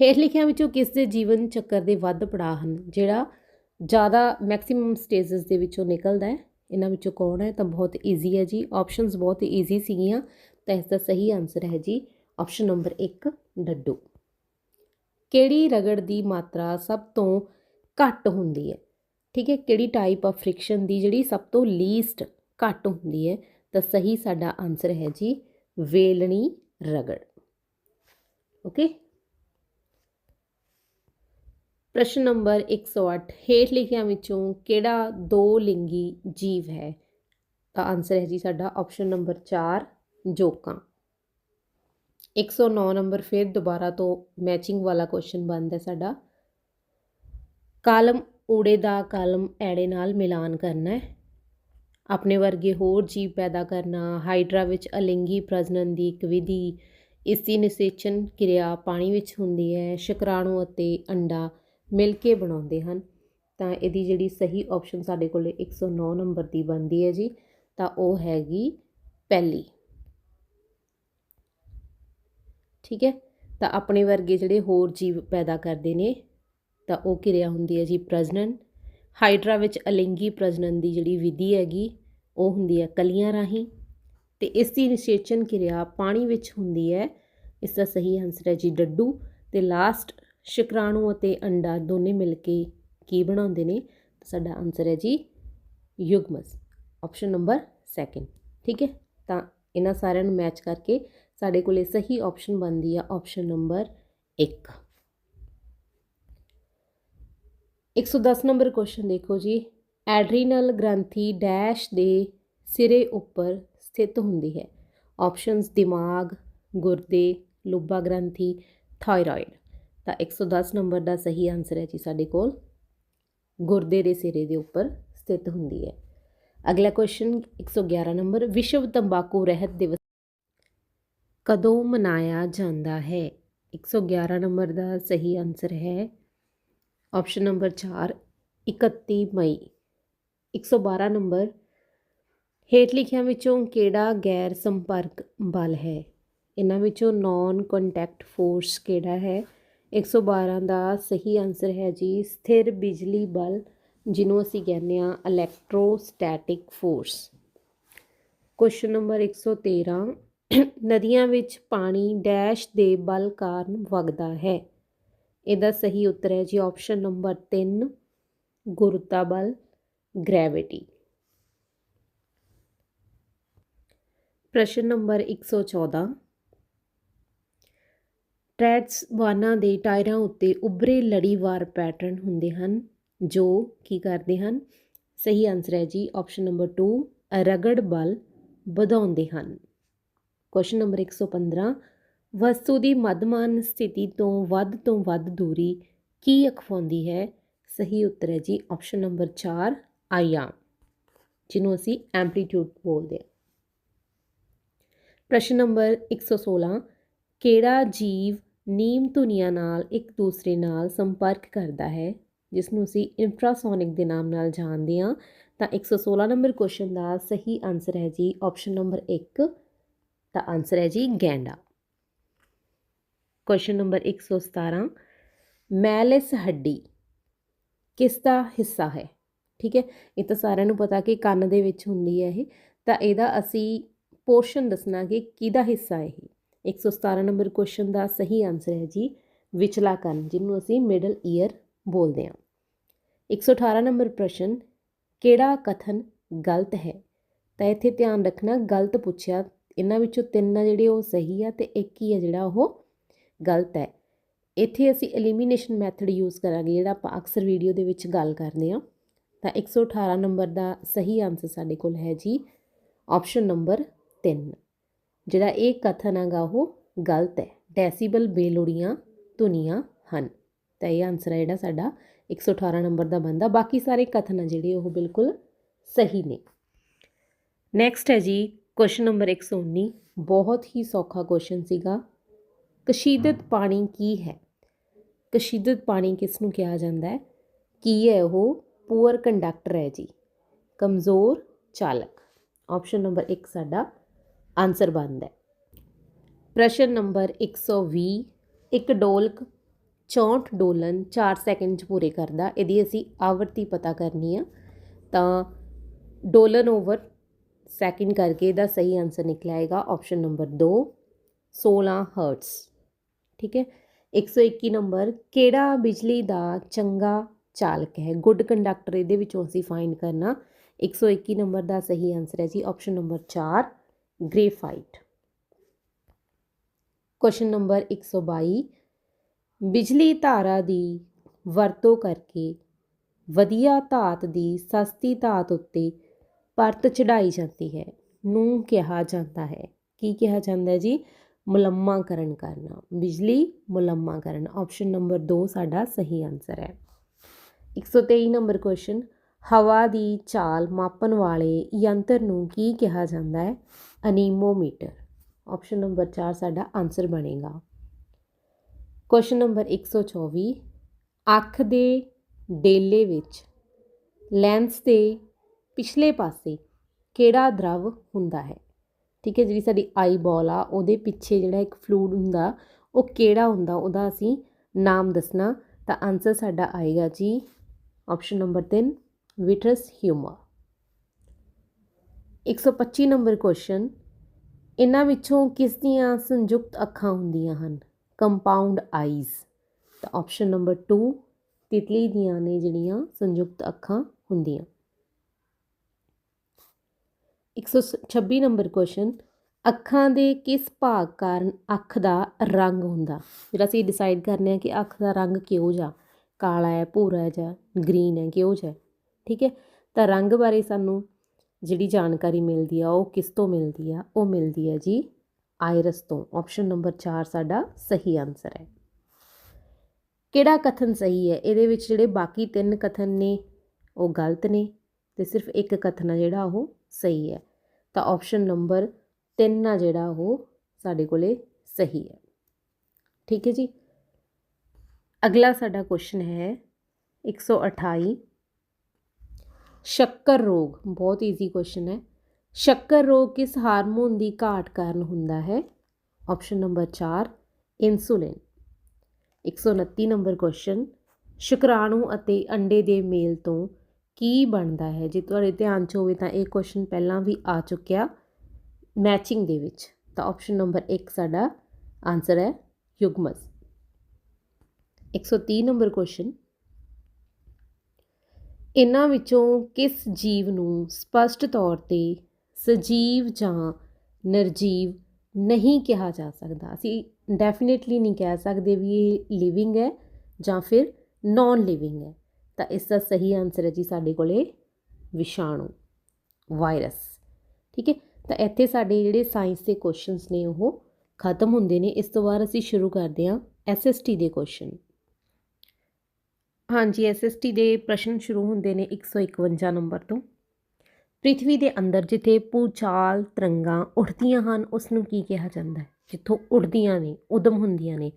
ਹੇਠ ਲਿਖਿਆਂ ਵਿੱਚੋਂ ਕਿਸ ਦੇ ਜੀਵਨ ਚੱਕਰ ਦੇ ਵੱਧ ਪੜਾਅ ਹਨ? ਜਿਹੜਾ ਜ਼ਿਆਦਾ ਮੈਕਸਿਮਮ ਸਟੇਜਸ ਦੇ ਵਿੱਚੋਂ ਨਿਕਲਦਾ ਹੈ, ਇਹਨਾਂ ਵਿੱਚੋਂ ਕੌਣ ਹੈ? ਤਾਂ ਬਹੁਤ ਈਜ਼ੀ ਹੈ ਜੀ ਆਪਸ਼ਨਸ ਬਹੁਤ ਈਜ਼ੀ ਸੀਗੀਆਂ। ਤਾਂ ਇਸ ਦਾ ਸਹੀ ਆਨਸਰ ਹੈ ਜੀ ਆਪਸ਼ਨ ਨੰਬਰ 1 ਡੱਡੂ। ਕਿਹੜੀ ਰਗੜ ਦੀ ਮਾਤਰਾ ਸਭ ਤੋਂ ਘੱਟ ਹੁੰਦੀ ਹੈ? ਠੀਕ ਹੈ, ਕਿਹੜੀ ਟਾਈਪ ਆਫ ਫ੍ਰਿਕਸ਼ਨ ਦੀ ਜਿਹੜੀ ਸਭ ਤੋਂ ਲੀਸਟ ਘੱਟ ਹੁੰਦੀ ਹੈ? ਤਾਂ ਸਹੀ ਸਾਡਾ ਆਨਸਰ ਹੈ ਜੀ ਵੇਲਣੀ ਰਗੜ। ਓਕੇ ਪ੍ਰਸ਼ਨ ਨੰਬਰ 108 ਹੇਠ ਲਿਖਿਆਂ ਵਿੱਚੋਂ ਕਿਹੜਾ ਦੋ ਲਿੰਗੀ ਜੀਵ ਹੈ? ਤਾਂ ਆਨਸਰ ਹੈ ਜੀ ਸਾਡਾ ਆਪਸ਼ਨ ਨੰਬਰ 4 ਜੋਕਾਂ। 109 ਨੰਬਰ ਫਿਰ ਦੁਬਾਰਾ ਤੋਂ ਮੈਚਿੰਗ ਵਾਲਾ ਕੁਐਸਚਨ ਬਣਦਾ ਸਾਡਾ। ਕਾਲਮ ਊੜੇ ਦਾ ਕਾਲਮ ਐੜੇ ਨਾਲ ਮਿਲਾਨ ਕਰਨਾ ਹੈ। ਆਪਣੇ ਵਰਗੇ ਹੋਰ ਜੀਵ ਪੈਦਾ ਕਰਨਾ, ਹਾਈਡਰਾ ਵਿੱਚ ਅਲਿੰਗੀ ਪ੍ਰਜਨਨ ਦੀ ਇੱਕ ਵਿਧੀ ਇਸ ਦੀ ਨਿਸ਼ੇਚਨ ਕਿਰਿਆ ਪਾਣੀ ਵਿੱਚ ਹੁੰਦੀ ਹੈ, ਸ਼ੁਕਰਾਣੂ ਅਤੇ ਅੰਡਾ ਮਿਲ ਕੇ ਬਣਾਉਂਦੇ ਹਨ। ਤਾਂ ਇਹਦੀ ਜਿਹੜੀ ਸਹੀ ਆਪਸ਼ਨ ਸਾਡੇ ਕੋਲੇ 109 ਨੰਬਰ ਦੀ ਬਣਦੀ ਹੈ ਜੀ, ਤਾਂ ਉਹ ਹੈਗੀ ਪਹਿਲੀ। ਠੀਕ ਹੈ? ਤਾਂ ਆਪਣੇ ਵਰਗੇ ਜਿਹੜੇ ਹੋਰ ਜੀਵ ਪੈਦਾ ਕਰਦੇ ਨੇ, ਤਾਂ ਉਹ ਕਿਰਿਆ ਹੁੰਦੀ ਹੈ ਜੀ ਪ੍ਰਜਨਨ। ਹਾਈਡਰਾ ਵਿੱਚ ਅਲਿੰਗੀ ਪ੍ਰਜਨਨ ਦੀ ਜਿਹੜੀ ਵਿਧੀ ਹੈਗੀ, ਉਹ ਹੁੰਦੀ ਹੈ ਕਲੀਆਂ ਰਾਹੀਂ। ਤੇ ਇਸ ਦੀ ਨਿਸ਼ੇਚਨ ਕਿਰਿਆ ਪਾਣੀ ਵਿੱਚ ਹੁੰਦੀ ਹੈ। ਇਸ ਦਾ ਸਹੀ ਆਨਸਰ ਹੈ ਜੀ ਡੱਡੂ। ਤੇ ਲਾਸਟ ਸ਼ਿਕਰਾਣੂ ਅਤੇ ਅੰਡਾ ਦੋਨੇ ਮਿਲ ਕੇ ਕੀ ਬਣਾਉਂਦੇ ਨੇ? ਤਾਂ ਸਾਡਾ ਆਨਸਰ ਹੈ ਜੀ ਯੁਗਮਸ। ਆਪਸ਼ਨ ਨੰਬਰ 2 ਠੀਕ ਹੈ? ਤਾਂ ਇਹਨਾਂ ਸਾਰਿਆਂ ਨੂੰ ਮੈਚ ਕਰਕੇ ਸਾਡੇ ਕੋਲੇ ਸਹੀ ਆਪਸ਼ਨ ਬਣਦੀ ਆ ਆਪਸ਼ਨ ਨੰਬਰ 1 110 ਨੰਬਰ ਕੁਐਸਚਨ ਦੇਖੋ ਜੀ। ਐਡਰੀਨਲ ਗ੍ਰੰਥੀ ਡੈਸ਼ ਦੇ ਸਿਰੇ ਉੱਪਰ ਸਥਿਤ ਹੁੰਦੀ ਹੈ। ਆਪਸ਼ਨਸ ਦਿਮਾਗ, ਗੁਰਦੇ ਲੁੱਬਾ ਗ੍ਰੰਥੀ ਥਾਇਰਾਇਡ ਤਾਂ 110 ਨੰਬਰ ਦਾ ਸਹੀ ਆਨਸਰ ਹੈ ਜੀ ਸਾਡੇ ਕੋਲ। ਗੁਰਦੇ ਦੇ ਸਿਰੇ ਦੇ ਉੱਪਰ ਸਥਿਤ ਹੁੰਦੀ ਹੈ। ਅਗਲਾ ਕੁਐਸਚਨ 111 ਨੰਬਰ ਵਿਸ਼ਵ ਤੰਬਾਕੂ ਰਹਿਤ ਦਿਵਸ ਕਦੋਂ ਮਨਾਇਆ ਜਾਂਦਾ ਹੈ? 111 ਨੰਬਰ ਦਾ ਸਹੀ ਆਨਸਰ ਹੈ। ਆਪਸ਼ਨ ਨੰਬਰ 4 31 ਮਈ। 112 ਨੰਬਰ, ਹੇਠ ਲਿਖਿਆਂ ਵਿੱਚੋਂ ਕਿਹੜਾ ਗੈਰ ਸੰਪਰਕ ਬਲ ਹੈ? ਇਹਨਾਂ ਵਿੱਚੋਂ ਨਾਨ ਕੰਟੈਕਟ ਫੋਰਸ ਕਿਹੜਾ ਹੈ? 112 ਦਾ ਸਹੀ ਆਨਸਰ ਹੈ ਜੀ, ਸਥਿਰ ਬਿਜਲੀ ਬਲ, ਜਿਹਨੂੰ ਅਸੀਂ ਕਹਿੰਦੇ ਆ ਇਲੈਕਟ੍ਰੋਸਟੈਟਿਕ ਫੋਰਸ ਕੁਐਸਚਨ ਨੰਬਰ 113 ਨਦੀਆਂ ਵਿੱਚ ਪਾਣੀ ਡੈਸ਼ ਦੇ ਬਲ ਕਾਰਨ ਵਗਦਾ ਹੈ। ਇਹਦਾ ਸਹੀ ਉੱਤਰ ਹੈ ਜੀ ਆਪਸ਼ਨ ਨੰਬਰ 3 ਗੁਰਤਾ ਬਲ ਗ੍ਰੈਵਿਟੀ ਪ੍ਰਸ਼ਨ ਨੰਬਰ 114 ਟ੍ਰੈਡਸ ਵਾਹਨਾਂ ਦੇ ਟਾਇਰਾਂ ਉੱਤੇ ਉੱਭਰੇ ਲੜੀਵਾਰ ਪੈਟਰਨ ਹੁੰਦੇ ਹਨ, ਜੋ ਕੀ ਕਰਦੇ ਹਨ? ਸਹੀ ਆਨਸਰ ਹੈ ਜੀ ਆਪਸ਼ਨ ਨੰਬਰ 2 ਰਗੜ ਬਲ ਵਧਾਉਂਦੇ ਹਨ। ਕੁਐਸਚਨ ਨੰਬਰ 115 ਵਸਤੂ ਦੀ ਮੱਧਮਾਨ ਸਥਿਤੀ ਤੋਂ ਵੱਧ ਤੋਂ ਵੱਧ ਦੂਰੀ ਕੀ ਅਖਵਾਉਂਦੀ ਹੈ? ਸਹੀ ਉੱਤਰ ਹੈ ਜੀ ਆਪਸ਼ਨ ਨੰਬਰ 4 ਆਯਾਮ ਜਿਹਨੂੰ ਅਸੀਂ ਐਂਪਲੀਟਿਊਡ ਬੋਲਦੇ ਹਾਂ। ਪ੍ਰਸ਼ਨ ਨੰਬਰ 116 ਕਿਹੜਾ ਜੀਵ ਨੀਮ ਧੁਨੀਆਂ ਨਾਲ ਇੱਕ ਦੂਸਰੇ ਨਾਲ ਸੰਪਰਕ ਕਰਦਾ ਹੈ? ਜਿਸ ਨੂੰ ਅਸੀਂ ਇਨਫਰਾਸੋਨਿਕ ਦੇ ਨਾਮ ਨਾਲ ਜਾਣਦੇ ਹਾਂ, ਤਾਂ 116 ਨੰਬਰ ਕੁਐਸਚਨ ਦਾ ਸਹੀ ਆਨਸਰ ਹੈ ਜੀ ਆਪਸ਼ਨ ਨੰਬਰ 1 ਤਾਂ ਆਨਸਰ ਹੈ ਜੀ ਗੈਂਡਾ। ਕੁਐਸਚਨ ਨੰਬਰ 117 ਮੈਲਿਸ ਹੱਡੀ ਕਿਸ ਦਾ ਹਿੱਸਾ ਹੈ? ਠੀਕ ਹੈ, ਇਹ ਤਾਂ ਸਾਰਿਆਂ ਨੂੰ ਪਤਾ ਕਿ ਕੰਨ ਦੇ ਵਿੱਚ ਹੁੰਦੀ ਹੈ ਇਹ, ਤਾਂ ਇਹਦਾ ਅਸੀਂ ਪੋਰਸ਼ਨ ਦੱਸਣਾ ਕਿ ਕਿਹਦਾ ਹਿੱਸਾ ਹੈ ਇਹ। 117 ਨੰਬਰ ਕੁਐਸਚਨ ਦਾ ਸਹੀ ਆਨਸਰ ਹੈ ਜੀ ਵਿਚਲਾ ਕੰਨ, ਜਿਹਨੂੰ ਅਸੀਂ ਮਿਡਲ ਈਅਰ ਬੋਲਦੇ ਹਾਂ। 118 ਨੰਬਰ ਪ੍ਰਸ਼ਨ, ਕਿਹੜਾ ਕਥਨ ਗਲਤ ਹੈ? ਤਾਂ ਇੱਥੇ ਧਿਆਨ ਰੱਖਣਾ, ਗਲਤ ਪੁੱਛਿਆ ਇਹਨਾਂ ਵਿੱਚੋਂ ਤਿੰਨ ਆ ਜਿਹੜੇ ਉਹ ਸਹੀ ਆ ਤੇ ਇੱਕ ਹੀ ਆ ਜਿਹੜਾ ਉਹ ਗਲਤ ਹੈ। ਇੱਥੇ ਅਸੀਂ ਐਲੀਮੀਨੇਸ਼ਨ ਮੈਥਡ ਯੂਜ਼ ਕਰਾਂਗੇ, ਜਿਹੜਾ ਆਪਾਂ ਅਕਸਰ ਵੀਡੀਓ ਦੇ ਵਿੱਚ ਗੱਲ ਕਰਦੇ ਹਾਂ। ਤਾਂ 118 ਨੰਬਰ ਦਾ ਸਹੀ ਆਨਸਰ ਸਾਡੇ ਕੋਲ ਹੈ ਜੀ ਆਪਸ਼ਨ ਨੰਬਰ 3 ਜਿਹੜਾ ਇਹ ਕਥਨ ਹੈਗਾ ਉਹ ਗਲਤ ਹੈ। ਡੈਸੀਬਲ ਬੇਲੋੜੀਆਂ ਧੁਨੀਆਂ ਹਨ। ਤਾਂ ਇਹ ਆਨਸਰ ਹੈ ਜਿਹੜਾ ਸਾਡਾ 118 ਨੰਬਰ ਦਾ ਬੰਦਾ ਬਾਕੀ ਸਾਰੇ ਕਥਨ ਆ ਜਿਹੜੇ ਉਹ ਬਿਲਕੁਲ ਸਹੀ ਨੇ। ਨੈਕਸਟ ਹੈ ਜੀ ਕੁਐਸਚਨ ਨੰਬਰ 119 ਬਹੁਤ ਹੀ ਸੌਖਾ ਕੁਐਸਚਨ ਸੀਗਾ। ਕਸ਼ੀਦਤ ਪਾਣੀ ਕੀ ਹੈ? ਕਸ਼ੀਦਤ ਪਾਣੀ ਕਿਸ ਨੂੰ ਕਿਹਾ ਜਾਂਦਾ ਹੈ? ਕੀ ਹੈ ਉਹ? ਪੂਅਰ ਕੰਡਕਟਰ ਹੈ ਜੀ। ਕਮਜ਼ੋਰ ਚਾਲਕ। ਆਪਸ਼ਨ ਨੰਬਰ 1 ਸਾਡਾ ਆਨਸਰ ਬਣਦਾ ਹੈ। ਪ੍ਰਸ਼ਨ ਨੰਬਰ 120 ਇੱਕ ਡੋਲਕ 64 ਡੋਲਨ 4 ਸੈਕਿੰਡ ਚ ਪੂਰੇ ਕਰਦਾ। ਇਹਦੀ ਅਸੀਂ ਆਵਰਤੀ ਪਤਾ ਕਰਨੀ ਆ। ਤਾਂ ਡੋਲਨ ਓਵਰ ਸੈਕਿੰਡ ਕਰਕੇ ਇਹਦਾ ਸਹੀ ਆਨਸਰ ਨਿਕਲਿਆਏਗਾ ਆਪਸ਼ਨ ਨੰਬਰ 2 16 ਹਰਟਸ ਠੀਕ ਹੈ 121 ਨੰਬਰ ਕਿਹੜਾ ਬਿਜਲੀ ਦਾ ਚੰਗਾ ਚਾਲਕ ਹੈ ਗੁੱਡ ਕੰਡਕਟਰ ਇਹਦੇ ਵਿੱਚੋਂ ਅਸੀਂ ਫਾਈਂਡ ਕਰਨਾ 121 ਨੰਬਰ ਦਾ ਸਹੀ ਆਨਸਰ ਹੈ ਜੀ option number 4 graphite question number 122 ਬਿਜਲੀ ਧਾਰਾ ਦੀ ਵਰਤੋਂ ਕਰਕੇ ਵਧੀਆ ਧਾਤ ਦੀ ਸਸਤੀ ਧਾਤ ਉੱਤੇ ਪਰਤ ਚੜਾਈ ਜਾਂਦੀ ਹੈ, ਨੂੰ ਕਿਹਾ ਜਾਂਦਾ ਹੈ। ਕੀ ਕਿਹਾ ਜਾਂਦਾ ਜੀ? ਮੁਲੰਮਾਕਰਨ ਕਰਨਾ। ਬਿਜਲੀ ਮੁਲੰਮਾਕਰਨ। ਆਪਸ਼ਨ ਨੰਬਰ 2 ਸਾਡਾ ਸਹੀ ਆਨਸਰ ਹੈ। 123 ਨੰਬਰ ਕੁਐਸਚਨ ਹਵਾ ਦੀ ਚਾਲ ਮਾਪਣ ਵਾਲੇ ਯੰਤਰ ਨੂੰ ਕੀ ਕਿਹਾ ਜਾਂਦਾ ਹੈ? ਅਨੀਮੋਮੀਟਰ। ਆਪਸ਼ਨ ਨੰਬਰ 4 ਸਾਡਾ ਆਨਸਰ ਬਣੇਗਾ। ਕੁਐਸਚਨ ਨੰਬਰ 124 ਅੱਖ ਦੇ ਡੇਲੇ ਵਿੱਚ ਲੈਂਸ ਦੇ ਪਿਛਲੇ ਪਾਸੇ ਕਿਹੜਾ ਦਰਵ ਹੁੰਦਾ ਹੈ? ਠੀਕ ਹੈ, ਜਿਹੜੀ ਸਾਡੀ ਆਈਬਾਲ ਆ, ਉਹਦੇ ਪਿੱਛੇ ਜਿਹੜਾ ਇੱਕ ਫਲੂਡ ਹੁੰਦਾ, ਉਹ ਕਿਹੜਾ ਹੁੰਦਾ, ਉਹਦਾ ਅਸੀਂ ਨਾਮ ਦੱਸਣਾ। ਤਾਂ ਆਨਸਰ ਸਾਡਾ ਆਏਗਾ ਜੀ option number 3 vitreous humour 125 number question ਇਹਨਾਂ ਵਿੱਚੋਂ ਕਿਸ ਦੀਆਂ ਸੰਯੁਕਤ ਅੱਖਾਂ ਹੁੰਦੀਆਂ ਹਨ? ਕੰਪਾਊਂਡ ਆਈਜ਼ ਤਾਂ ਆਪਸ਼ਨ ਨੰਬਰ 2 ਤਿਤਲੀ ਦੀਆਂ ਨੇ ਜਿਹੜੀਆਂ ਸੰਯੁਕਤ ਅੱਖਾਂ ਹੁੰਦੀਆਂ। 126 ਨੰਬਰ ਕੁਐਸਚਨ, ਅੱਖਾਂ ਦੇ ਕਿਸ ਭਾਗ ਕਾਰਨ ਅੱਖ ਦਾ ਰੰਗ ਹੁੰਦਾ? ਜਿਹੜਾ ਅਸੀਂ ਡਿਸਾਈਡ ਕਰਨੇ ਆ ਕਿ ਅੱਖ ਦਾ ਰੰਗ ਕਿਹੋ ਜਿਹਾ? ਕਾਲਾ ਹੈ, ਭੂਰਾ ਹੈ ਜਾਂ ਗ੍ਰੀਨ ਹੈ ਕਿਉਂ ਜਿਹਾ ਠੀਕ ਹੈ? ਤਾਂ ਰੰਗ ਬਾਰੇ ਸਾਨੂੰ ਜਿਹੜੀ ਜਾਣਕਾਰੀ ਮਿਲਦੀ ਆ, ਉਹ ਕਿਸ ਤੋਂ ਮਿਲਦੀ ਆ? ਉਹ ਮਿਲਦੀ ਹੈ ਜੀ ਆਇਰਸ ਤੋਂ। ਆਪਸ਼ਨ ਨੰਬਰ 4 ਸਾਡਾ ਸਹੀ ਆਨਸਰ ਹੈ। ਕਿਹੜਾ ਕਥਨ ਸਹੀ ਹੈ? ਇਹਦੇ ਵਿੱਚ ਜਿਹੜੇ ਬਾਕੀ ਤਿੰਨ ਕਥਨ ਨੇ, ਉਹ ਗਲਤ ਨੇ ਤੇ ਸਿਰਫ ਇੱਕ ਕਥਨ ਆ ਜਿਹੜਾ ਉਹ ਸਹੀ ਹੈ। ਤਾਂ ਆਪਸ਼ਨ ਨੰਬਰ 3 ਆ ਜਿਹੜਾ ਉਹ ਸਾਡੇ ਕੋਲੇ ਸਹੀ ਹੈ। ਠੀਕ ਹੈ ਜੀ। ਅਗਲਾ ਸਾਡਾ ਕੁਐਸਚਨ ਹੈ 128 ਸ਼ੱਕਰ ਰੋਗ, ਬਹੁਤ ਈਜ਼ੀ ਕੁਐਸਚਨ ਹੈ। ਸ਼ੱਕਰ ਰੋਗ ਕਿਸ ਹਾਰਮੋਨ ਦੀ ਘਾਟ ਕਾਰਨ ਹੁੰਦਾ ਹੈ? Option number 4 insulin 129 number question ਸ਼ੁਕਰਾਣੂ ਅਤੇ ਅੰਡੇ ਦੇ ਮੇਲ ਤੋਂ ਕੀ ਬਣਦਾ ਹੈ? ਜੇ ਤੁਹਾਡੇ ਧਿਆਨ 'ਚ ਹੋਵੇ ਤਾਂ ਇਹ ਕੁਐਸਚਨ ਪਹਿਲਾਂ ਵੀ ਆ ਚੁੱਕਿਆ ਮੈਚਿੰਗ ਦੇ ਵਿੱਚ। ਤਾਂ ਆਪਸ਼ਨ ਨੰਬਰ 1 ਸਾਡਾ ਆਨਸਰ ਹੈ ਯੁਗਮਜ 130 ਨੰਬਰ ਕੁਐਸਚਨ ਇਹਨਾਂ ਵਿੱਚੋਂ ਕਿਸ ਜੀਵ ਨੂੰ ਸਪਸ਼ਟ ਤੌਰ ਤੇ ਸਜੀਵ ਜਾਂ ਨਿਰਜੀਵ ਨਹੀਂ ਕਿਹਾ ਜਾ ਸਕਦਾ? ਅਸੀਂ ਡੈਫੀਨਿਟਲੀ ਨਹੀਂ ਕਹਿ ਸਕਦੇ ਵੀ ਇਹ ਲਿਵਿੰਗ ਹੈ ਜਾਂ ਫਿਰ ਨਾਨ ਲਿਵਿੰਗ ਹੈ। ਤਾਂ ਇਸ ਦਾ ਸਹੀ ਆਨਸਰ ਹੈ ਜੀ ਸਾਡੇ ਕੋਲੇ ਵਿਸ਼ਾਣੂ ਵਾਇਰਸ ਠੀਕ ਹੈ? ਤਾਂ ਇੱਥੇ ਸਾਡੇ ਜਿਹੜੇ ਸਾਇੰਸ ਦੇ ਕੁਐਸਚਨਸ ਨੇ ਉਹ ਖਤਮ ਹੁੰਦੇ ਨੇ। ਇਸ ਤੋਂ ਬਾਅਦ ਅਸੀਂ ਸ਼ੁਰੂ ਕਰਦੇ ਹਾਂ ਐਸਐਸਟੀ ਦੇ ਕੁਐਸਚਨ ਹਾਂਜੀ ਐਸਐਸਟੀ ਦੇ ਪ੍ਰਸ਼ਨ ਸ਼ੁਰੂ ਹੁੰਦੇ ਨੇ 151 ਨੰਬਰ ਤੋਂ। ਪ੍ਰਿਥਵੀ ਦੇ ਅੰਦਰ ਜਿੱਥੇ ਭੂਚਾਲ ਤਰੰਗਾਂ ਉੱਠਦੀਆਂ ਹਨ ਉਸ ਨੂੰ ਕੀ ਕਿਹਾ ਜਾਂਦਾ ਹੈ? ਜਿੱਥੋਂ ਉੱਡਦੀਆਂ ਨੇ, ਉਦਮ ਹੁੰਦੀਆਂ ਨੇ।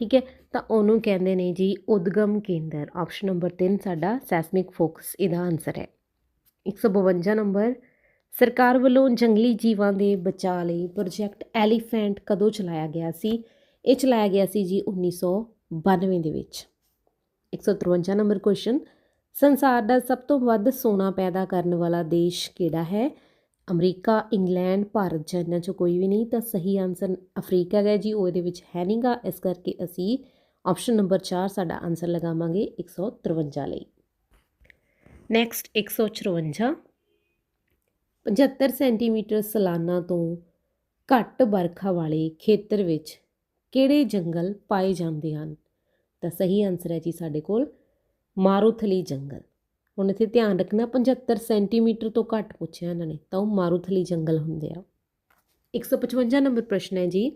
ਠੀਕ ਹੈ? ਤਾਂ ਉਹਨੂੰ ਕਹਿੰਦੇ ਨੇ ਜੀ ਉਦਗਮ ਕੇਂਦਰ। ਆਪਸ਼ਨ ਨੰਬਰ 3 ਸਾਡਾ ਸੈਸਮਿਕ ਫੋਕਸ ਇਹਦਾ ਆਨਸਰ ਹੈ। 152 ਨੰਬਰ ਸਰਕਾਰ ਵੱਲੋਂ ਜੰਗਲੀ ਜੀਵਾਂ ਦੇ ਬਚਾਅ ਲਈ ਪ੍ਰੋਜੈਕਟ ਐਲੀਫੈਂਟ ਕਦੋਂ ਚਲਾਇਆ ਗਿਆ ਸੀ? ਇਹ ਚਲਾਇਆ ਗਿਆ ਸੀ ਜੀ 1992 ਦੇ ਵਿੱਚ। 153 ਨੰਬਰ ਕੁਐਸਚਨ ਸੰਸਾਰ ਦਾ ਸਭ ਤੋਂ ਵੱਧ ਸੋਨਾ ਪੈਦਾ ਕਰਨ ਵਾਲਾ ਦੇਸ਼ ਕਿਹੜਾ ਹੈ? ਅਮਰੀਕਾ, ਇੰਗਲੈਂਡ, ਭਾਰਤ ਜਾਂ ਇਹਨਾਂ ਚੋਂ ਕੋਈ ਵੀ ਨਹੀਂ, ਤਾਂ ਸਹੀ ਆਨਸਰ ਅਫਰੀਕਾ ਹੈ ਜੀ, ਉਹ ਇਹਦੇ ਵਿੱਚ ਹੈ ਨਹੀਂਗਾ ਇਸ ਕਰਕੇ ਅਸੀਂ ਆਪਸ਼ਨ ਨੰਬਰ 4 ਸਾਡਾ ਆਨਸਰ ਲਗਾਵਾਂਗੇ 153 ਲਈ। ਨੈਕਸਟ 154 75 ਸੈਂਟੀਮੀਟਰ ਸਾਲਾਨਾ ਤੋਂ ਘੱਟ ਵਰਖਾ ਵਾਲੇ ਖੇਤਰ ਵਿੱਚ ਕਿਹੜੇ ਜੰਗਲ ਪਾਏ ਜਾਂਦੇ ਹਨ? ਤਾਂ ਸਹੀ ਆਨਸਰ ਹੈ ਜੀ ਸਾਡੇ ਕੋਲ ਮਾਰੂਥਲੀ ਜੰਗਲ। ਹੁਣ ਇੱਥੇ ਧਿਆਨ ਰੱਖਣਾ 75 ਸੈਂਟੀਮੀਟਰ ਤੋਂ ਘੱਟ ਪੁੱਛਿਆ ਇਹਨਾਂ ਨੇ, ਤਾਂ ਉਹ ਮਾਰੂਥਲੀ ਜੰਗਲ ਹੁੰਦੇ ਆ। 155 ਨੰਬਰ ਪ੍ਰਸ਼ਨ ਹੈ ਜੀ,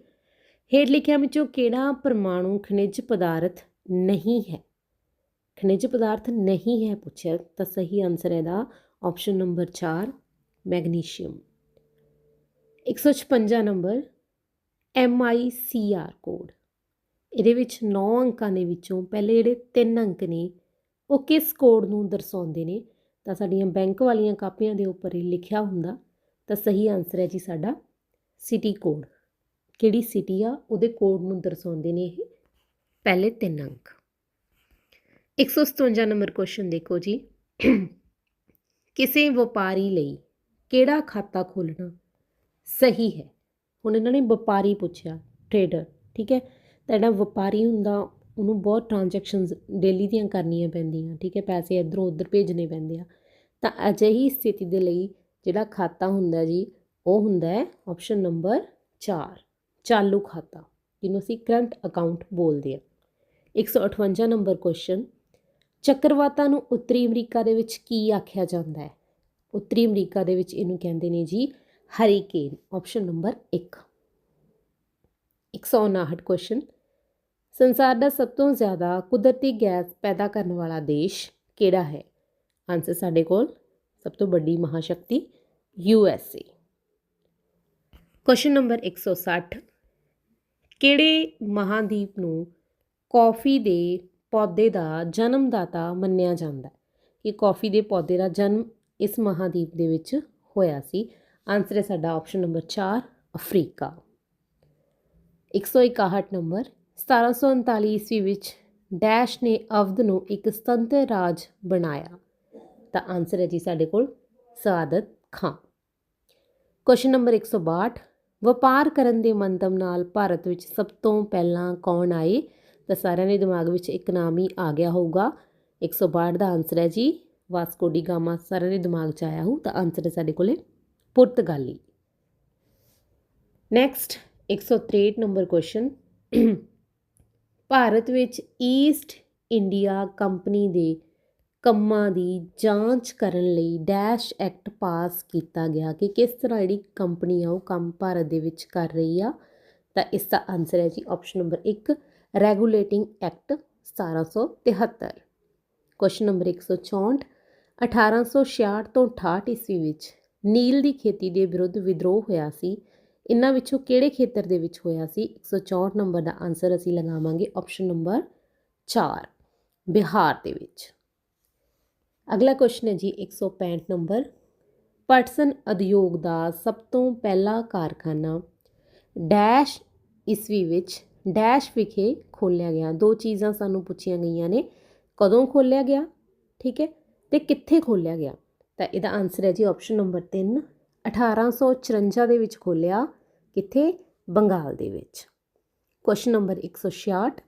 ਹੇਠ ਲਿਖਿਆ ਵਿੱਚੋਂ ਕਿਹੜਾ ਪਰਮਾਣੂ ਖਣਿਜ ਪਦਾਰਥ ਨਹੀਂ ਹੈ? ਖਣਿਜ ਪਦਾਰਥ ਨਹੀਂ ਹੈ ਪੁੱਛਿਆ, ਤਾਂ ਸਹੀ ਆਨਸਰ ਹੈ ਦਾ option number 4 magnesium. 156 number MICR code ਇਹਦੇ ਵਿੱਚ 9 ਅੰਕਾਂ ਦੇ ਵਿੱਚੋਂ ਪਹਿਲੇ ਜਿਹੜੇ 3 ਅੰਕ ਨੇ ਉਹ ਕਿਸ ਕੋਡ ਨੂੰ ਦਰਸਾਉਂਦੇ ਨੇ? ਤਾਂ ਸਾਡੀਆਂ ਬੈਂਕ ਵਾਲੀਆਂ ਕਾਪੀਆਂ ਦੇ ਉੱਪਰ ਇਹ ਲਿਖਿਆ ਹੁੰਦਾ। ਤਾਂ ਸਹੀ ਆਨਸਰ ਹੈ ਜੀ ਸਾਡਾ ਸਿਟੀ ਕੋਡ ਕਿਹੜੀ ਸਿਟੀ ਆ? ਉਹਦੇ ਕੋਡ ਨੂੰ ਦਰਸਾਉਂਦੇ ਨੇ ਇਹ। ਪਹਿਲੇ ਤਿੰਨ ਅੰਕ। 157 ਨੰਬਰ ਕੁਐਸਚਨ ਦੇਖੋ ਜੀ। ਕਿਸੇ ਵਪਾਰੀ ਲਈ ਕਿਹੜਾ ਖਾਤਾ ਖੋਲਣਾ ਸਹੀ ਹੈ? ਹੁਣ ਇਹਨਾਂ ਨੇ ਵਪਾਰੀ ਪੁੱਛਿਆ ਟ੍ਰੇਡਰ ਠੀਕ ਹੈ? ਤਾਂ ਜਿਹੜਾ ਵਪਾਰੀ ਹੁੰਦਾ ਉਹਨੂੰ ਬਹੁਤ ਟ੍ਰਾਂਜੈਕਸ਼ਨਸ ਡੇਲੀ ਦੀਆਂ ਕਰਨੀਆਂ ਪੈਂਦੀਆਂ, ਠੀਕ ਹੈ, ਪੈਸੇ ਇੱਧਰੋਂ ਉੱਧਰ ਭੇਜਣੇ ਪੈਂਦੇ ਆ। ਤਾਂ ਅਜਿਹੀ ਸਥਿਤੀ ਦੇ ਲਈ ਜਿਹੜਾ ਖਾਤਾ ਹੁੰਦਾ ਜੀ, ਉਹ ਹੁੰਦਾ ਹੈ ਆਪਸ਼ਨ ਨੰਬਰ 4 ਚਾਲੂ ਖਾਤਾ, ਜਿਹਨੂੰ ਅਸੀਂ ਕਰੰਟ ਅਕਾਊਂਟ ਬੋਲਦੇ ਆ 158 ਨੰਬਰ ਕੁਐਸਚਨ ਚੱਕਰਵਾਤਾਂ ਨੂੰ ਉੱਤਰੀ ਅਮਰੀਕਾ ਦੇ ਵਿੱਚ ਕੀ ਆਖਿਆ ਜਾਂਦਾ ਹੈ? ਉੱਤਰੀ ਅਮਰੀਕਾ ਦੇ ਵਿੱਚ ਇਹਨੂੰ ਕਹਿੰਦੇ ਨੇ ਜੀ ਹਰੀਕੇਨ ਆਪਸ਼ਨ ਨੰਬਰ 1 159 ਕੁਐਸਚਨ ਸੰਸਾਰ ਦਾ ਸਭ ਤੋਂ ਜ਼ਿਆਦਾ ਕੁਦਰਤੀ ਗੈਸ ਪੈਦਾ ਕਰਨ ਵਾਲਾ ਦੇਸ਼ ਕਿਹੜਾ ਹੈ? ਆਨਸਰ ਸਾਡੇ ਕੋਲ ਸਭ ਤੋਂ ਵੱਡੀ ਮਹਾਸ਼ਕਤੀ U S A. Question number 160 ਕਿਹੜੇ ਮਹਾਦੀਪ ਨੂੰ ਕੌਫੀ ਦੇ ਪੌਦੇ ਦਾ ਜਨਮਦਾਤਾ ਮੰਨਿਆ ਜਾਂਦਾ? ਹੈ ਕਿ ਕੌਫੀ ਦੇ ਪੌਦੇ ਦਾ ਜਨਮ ਇਸ ਮਹਾਦੀਪ ਦੇ ਵਿੱਚ ਹੋਇਆ ਸੀ। ਆਨਸਰ ਹੈ ਸਾਡਾ ਆਪਸ਼ਨ ਨੰਬਰ 4 ਅਫਰੀਕਾ। 161 ਨੰਬਰ 1739 ਈਸਵੀ ਵਿੱਚ ਡੈਸ਼ ਨੇ ਅਵਧ ਨੂੰ ਇੱਕ ਸੁਤੰਤਰ ਰਾਜ ਬਣਾਇਆ। ਤਾਂ ਆਨਸਰ ਹੈ ਜੀ ਸਾਡੇ ਕੋਲ ਸਾਦਤ ਖਾਂ। ਕੁਐਸਚਨ ਨੰਬਰ 162 ਵਪਾਰ ਕਰਨ ਦੇ ਮੰਤਵ ਨਾਲ ਭਾਰਤ ਵਿੱਚ ਸਭ ਤੋਂ ਪਹਿਲਾਂ ਕੌਣ ਆਏ? ਤਾਂ ਸਾਰਿਆਂ ਦੇ ਦਿਮਾਗ ਵਿੱਚ ਇੱਕ ਨਾਮ ਹੀ ਆ ਗਿਆ ਹੋਊਗਾ। 162 ਦਾ ਆਨਸਰ ਹੈ ਜੀ ਵਾਸਕੋ ਡੀ ਗਾਮਾ, ਸਾਰਿਆਂ ਦੇ ਦਿਮਾਗ 'ਚ ਆਇਆ ਹੋਊ, ਤਾਂ ਆਨਸਰ ਹੈ ਸਾਡੇ ਕੋਲੇ ਪੁਰਤਗਾਲੀ। ਨੈਕਸਟ 163 ਨੰਬਰ ਕੁਐਸਚਨ ਭਾਰਤ ਵਿੱਚ ਈਸਟ ਇੰਡੀਆ ਕੰਪਨੀ ਦੇ ਕੰਮਾਂ ਦੀ ਜਾਂਚ ਕਰਨ ਲਈ ਡੈਸ਼ ਐਕਟ ਪਾਸ ਕੀਤਾ ਗਿਆ ਕਿ ਕਿਸ ਤਰ੍ਹਾਂ ਜਿਹੜੀ ਕੰਪਨੀ ਆ ਉਹ ਕੰਮ ਭਾਰਤ ਦੇ ਵਿੱਚ ਕਰ ਰਹੀ ਆ, ਤਾਂ ਇਸ ਦਾ ਆਨਸਰ ਹੈ ਜੀ option number 1 regulating act 1773 question number 164 1866 ਤੋਂ 68 ਈਸਵੀ ਵਿੱਚ ਨੀਲ ਦੀ ਖੇਤੀ ਦੇ ਵਿਰੁੱਧ ਵਿਦਰੋਹ ਹੋਇਆ ਸੀ। ਇਹਨਾਂ ਵਿੱਚੋਂ ਕਿਹੜੇ ਖੇਤਰ ਦੇ ਵਿੱਚ ਹੋਇਆ ਸੀ? 164 ਨੰਬਰ ਦਾ ਆਨਸਰ ਅਸੀਂ ਲਗਾਵਾਂਗੇ ਆਪਸ਼ਨ ਨੰਬਰ 4 ਬਿਹਾਰ ਦੇ ਵਿੱਚ। ਅਗਲਾ ਕੁਐਸਚਨ ਹੈ ਜੀ 165 ਨੰਬਰ। ਪਟਸਨ ਉਦਯੋਗ ਦਾ ਸਭ ਤੋਂ ਪਹਿਲਾ ਕਾਰਖਾਨਾ ਡੈਸ਼ ਈਸਵੀ ਵਿੱਚ, ਡੈਸ਼ ਵਿਖੇ ਖੋਲ੍ਹਿਆ ਗਿਆ। ਦੋ ਚੀਜ਼ਾਂ ਸਾਨੂੰ ਪੁੱਛੀਆਂ ਗਈਆਂ ਨੇ, ਕਦੋਂ ਖੋਲ੍ਹਿਆ ਗਿਆ? ਠੀਕ ਹੈ? ਤੇ ਕਿੱਥੇ ਖੋਲ੍ਹਿਆ ਗਿਆ? ਤਾਂ ਇਹਦਾ ਆਨਸਰ ਹੈ ਜੀ ਆਪਸ਼ਨ ਨੰਬਰ 3 1854 ਦੇ ਵਿੱਚ ਖੋਲ੍ਹਿਆ ਕਿੱਥੇ? ਬੰਗਾਲ ਦੇ ਵਿੱਚ। ਕੁਐਸਚਨ ਨੰਬਰ 166